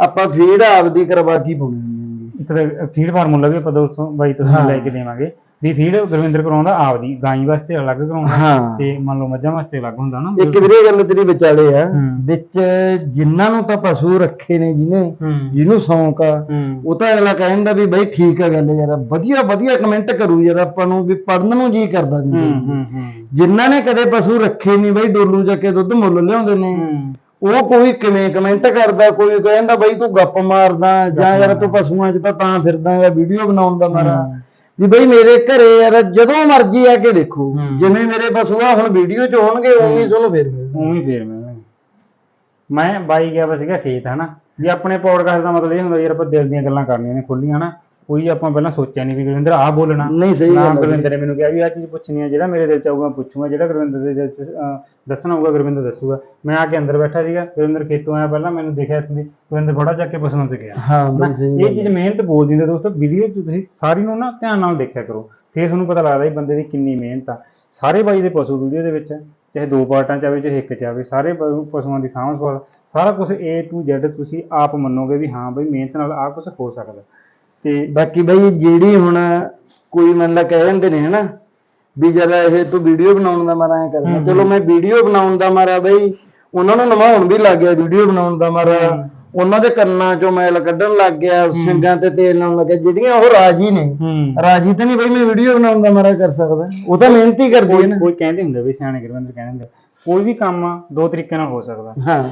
ਆਪਾਂ ਫੀਡ ਆਪਦੀ ਕਰਵਾ ਕੇ ਪਾਉਣੀ ਹੁੰਦੀ ਹੈ। ਇੱਕ ਤਾਂ ਫੀਡ ਫਾਰਮੂਲਾ ਵੀ ਆਪਾਂ ਦੋਸਤੋ ਬਾਈ ਤੋਂ ਹਾਂ। ਲੈ ਕੇ ਦੇਵਾਂਗੇ। ਵੀ ਫੀਡ ਗੁਰਵਿੰਦਰ ਕਰਾਉਂਦਾ ਆਪਦੀ ਗਾਂ ਵਾਸਤੇ ਅਲੱਗ ਕਰਾਉਂਦਾ ਹਾਂ। ਤੇ ਮੰਨ ਲਓ ਮੱਝਾਂ ਵਾਸਤੇ ਅਲੱਗ ਹੁੰਦਾ ਨਾ। ਇੱਕ ਵੀਰੇ ਗੱਲ ਤੇਰੀ ਵਿਚਾਲੇ ਆ ਹੂੰ। ਵਿੱਚ ਜਿਨ੍ਹਾਂ ਨੂੰ ਤਾਂ ਪਸ਼ੂ ਰੱਖੇ ਨੇ ਜਿਹਨੇ ਹੂੰ। ਜਿਹਨੂੰ ਸ਼ੌਂਕ ਆ ਹੂੰ। ਉਹ ਤਾਂ ਅਗਲਾ ਕਹਿੰਦਾ ਵੀ ਬਈ ਠੀਕ ਆ ਗੱਲ ਯਾਰ ਵਧੀਆ ਵਧੀਆ ਕਮੈਂਟ ਕਰੂ ਯਾਰ ਆਪਾਂ ਨੂੰ ਵੀ ਪੜਨ ਨੂੰ ਜੀ ਕਰਦਾ ਹੂੰ ਜੀ ਹੂੰ ਹੂੰ। ਜਿਨ੍ਹਾਂ ਨੇ ਕਦੇ ਪਸ਼ੂ ਰੱਖੇ ਨਹੀਂ ਬਈ ਡੋਲੂ ਜਾ ਕੇ ਦੁੱਧ ਮੁੱਲ ਲਿਆਉਂਦੇ ਨੇ। ਹੂੰ। ਉਹ ਕੋਈ ਕਿਵੇਂ ਕਮੈਂਟ ਕਰਦਾ ਕੋਈ ਕਹਿੰਦਾ ਬਈ ਤੂੰ ਗੱਪ ਮਾਰਦਾ ਜਾਂ ਯਾਰ ਤੂੰ ਪਸ਼ੂਆਂ 'ਚ ਤਾਂ ਤਾਂ ਫਿਰਦਾ ਜਾਂ ਵੀਡੀਓ ਬਣਾਉਣ ਦਾ ਮਾਰਾ। ਹੂੰ। ਵੀ ਬਈ ਮੇਰੇ ਘਰੇ ਯਾਰ ਜਦੋਂ ਮਰਜ਼ੀ ਆ ਕੇ ਦੇਖੋ ਹੂੰ। ਜਿਵੇਂ ਮੇਰੇ ਪਸ਼ੂ ਆ ਹੁਣ ਵੀਡੀਓ 'ਚ ਹੋਣਗੇ ਉਵੇਂ ਹੀ ਤੁਹਾਨੂੰ ਫੇਰ। ਮਿਲਣਗੇ ਉਵੇਂ ਫੇਰ ਮੈਂ। ਮੈਂ ਬਾਈ ਗਿਆ ਵਾ ਸੀਗਾ ਖੇਤ ਹਨਾ? ਵੀ ਆਪਣੇ ਪੌਡਕਾਸਟ ਦਾ ਮਤਲਬ ਇਹ ਹੁੰਦਾ ਯਾਰ ਆਪਾਂ ਦਿਲ ਦੀਆਂ ਗੱਲਾਂ ਕਰਨੀਆਂ ਨੇ ਖੁੱਲੀਆਂ ਹਨਾ? ਕੋਈ ਆਪਾਂ ਪਹਿਲਾਂ ਸੋਚਿਆ ਨਹੀਂ ਵੀ ਗੁਰਵਿੰਦਰ ਆਹ ਬੋਲਣਾ। ਨਹੀਂ ਸਹੀ ਨਾ ਗੱਲ ਹੈ ਗੁਰਵਿੰਦਰ ਨੇ ਮੈਨੂੰ ਕਿਹਾ ਵੀ ਆਹ ਚੀਜ਼ ਪੁੱਛਣੀ ਹੈ ਜਿਹੜਾ ਮੇਰੇ ਦਿਲ ਚ ਆਊਗਾ ਪੁੱਛੂਗਾ ਜਿਹੜਾ ਗੁਰਵਿੰਦਰ ਦੇ ਦਿਲ ਚ ਅਹ, ਦੱਸਣਾ ਹੋਊਗਾ ਗੁਰਵਿੰਦਰ ਦੱਸੂਗਾ। ਮੈਂ ਆ ਕੇ ਅੰਦਰ ਬੈਠਾ ਸੀਗਾ ਗੁਰਵਿੰਦਰ ਖੇਤੋਂ ਆਇਆ ਪਹਿਲਾਂ ਮੈਨੂੰ ਦਿਖਿਆ ਇੱਥੇ ਦੀ ਗੁਰਵਿੰਦਰ ਫੜਾ ਚੱਕ ਕੇ ਪਸੰਦ ਤੇ ਗਿਆ। ਹਾਂ? ਬਈ ਸਹੀ ਇਹ ਗੱਲ ਚੀਜ਼ ਮਿਹਨਤ ਬੋਲ ਦਿੰਦੇ ਦੋਸਤੋ ਵੀਡੀਓ ਚ ਤੁਸੀਂ ਸਾਰੀ ਨੂੰ ਨਾ ਧਿਆਨ ਨਾਲ ਦੇਖਿਆ ਕਰੋ। ਫੇਰ ਤੁਹਾਨੂੰ ਪਤਾ ਲੱਗਦਾ ਵੀ ਬੰਦੇ ਦੀ ਕਿੰਨੀ ਮਿਹਨਤ ਆ। ਸਾਰੇ ਬਾਈ ਦੇ ਪਸ਼ੂ ਵੀਡੀਓ ਦੇ ਵਿੱਚ ਚਾਹੇ ਦੋ ਪਾਰਟਾਂ ਚ ਆਵੇ ਚਾਹੇ ਇੱਕ ਚ ਆਵੇ ਸਾਰੇ ਪਸ਼ੂਆਂ ਦੀ ਸਾਂਭ ਸੰਭਾਲ ਸਾਰਾ ਕੁਝ A to Z ਤੁਸੀਂ ਆਪ ਮੰਨੋਗੇ ਵੀ ਹਾਂ ਬਈ ਮਿਹਨਤ ਨਾਲ ਆਹ ਕੁਝ ਹੋ ਸਕਦਾ। ਤੇ ਬਾਕੀ ਬਈ ਜਿਹੜੀ ਹੁਣ ਕੋਈ ਮੰਨ ਲਾ ਕਹਿ ਜਾਂਦੇ ਨੇ ਹਨਾ ਵੀ ਜਦ ਇਹ ਤੂੰ ਵੀਡੀਓ ਬਣਾਉਣ ਦਾ ਮਾਰਾ ਐ। ਚਲੋ ਮੈਂ ਵੀਡੀਓ ਬਣਾਉਣ ਦਾ ਮਾਰਾ ਬਈ ਉਹਨਾਂ ਨੂੰ ਨਵਾਉਣ ਵੀ ਲੱਗ ਗਿਆ ਵੀਡੀਓ ਬਣਾਉਣ ਦਾ ਮਾਰਾ। ਉਹਨਾਂ ਦੇ ਕੰਨਾਂ ਚੋਂ ਮੈਲ ਕੱਢਣ ਲੱਗ ਗਿਆ ਸਿੰਗਾਂ ਤੇ ਤੇਲ ਲਾਉਣ ਲੱਗ ਗਿਆ ਜਿਹੜੀਆਂ ਉਹ ਰਾਜੀ ਨੇ। ਰਾਜੀ ਤਾਂ ਨਹੀਂ ਬਈ ਮੈਂ ਵੀਡੀਓ ਬਣਾਉਣ ਦਾ ਮਾਰਾ ਕਰ ਸਕਦਾ। ਉਹ ਤਾਂ ਮਿਹਨਤ ਹੀ ਕਰਦੀ ਹੈ ਕੋਈ ਨਾ। ਕੋਈ ਕਹਿੰਦੇ ਹੁੰਦੇ ਵੀ ਸਿਆਣੇ ਗੁਰਵਿੰਦਰ ਕਹਿੰਦੇ ਹੁੰਦੇ ਕੋਈ ਵੀ ਕੰਮ ਆ ਦੋ ਤਰੀਕੇ ਨਾਲ ਹੋ ਸਕਦਾ। ਹਾਂ।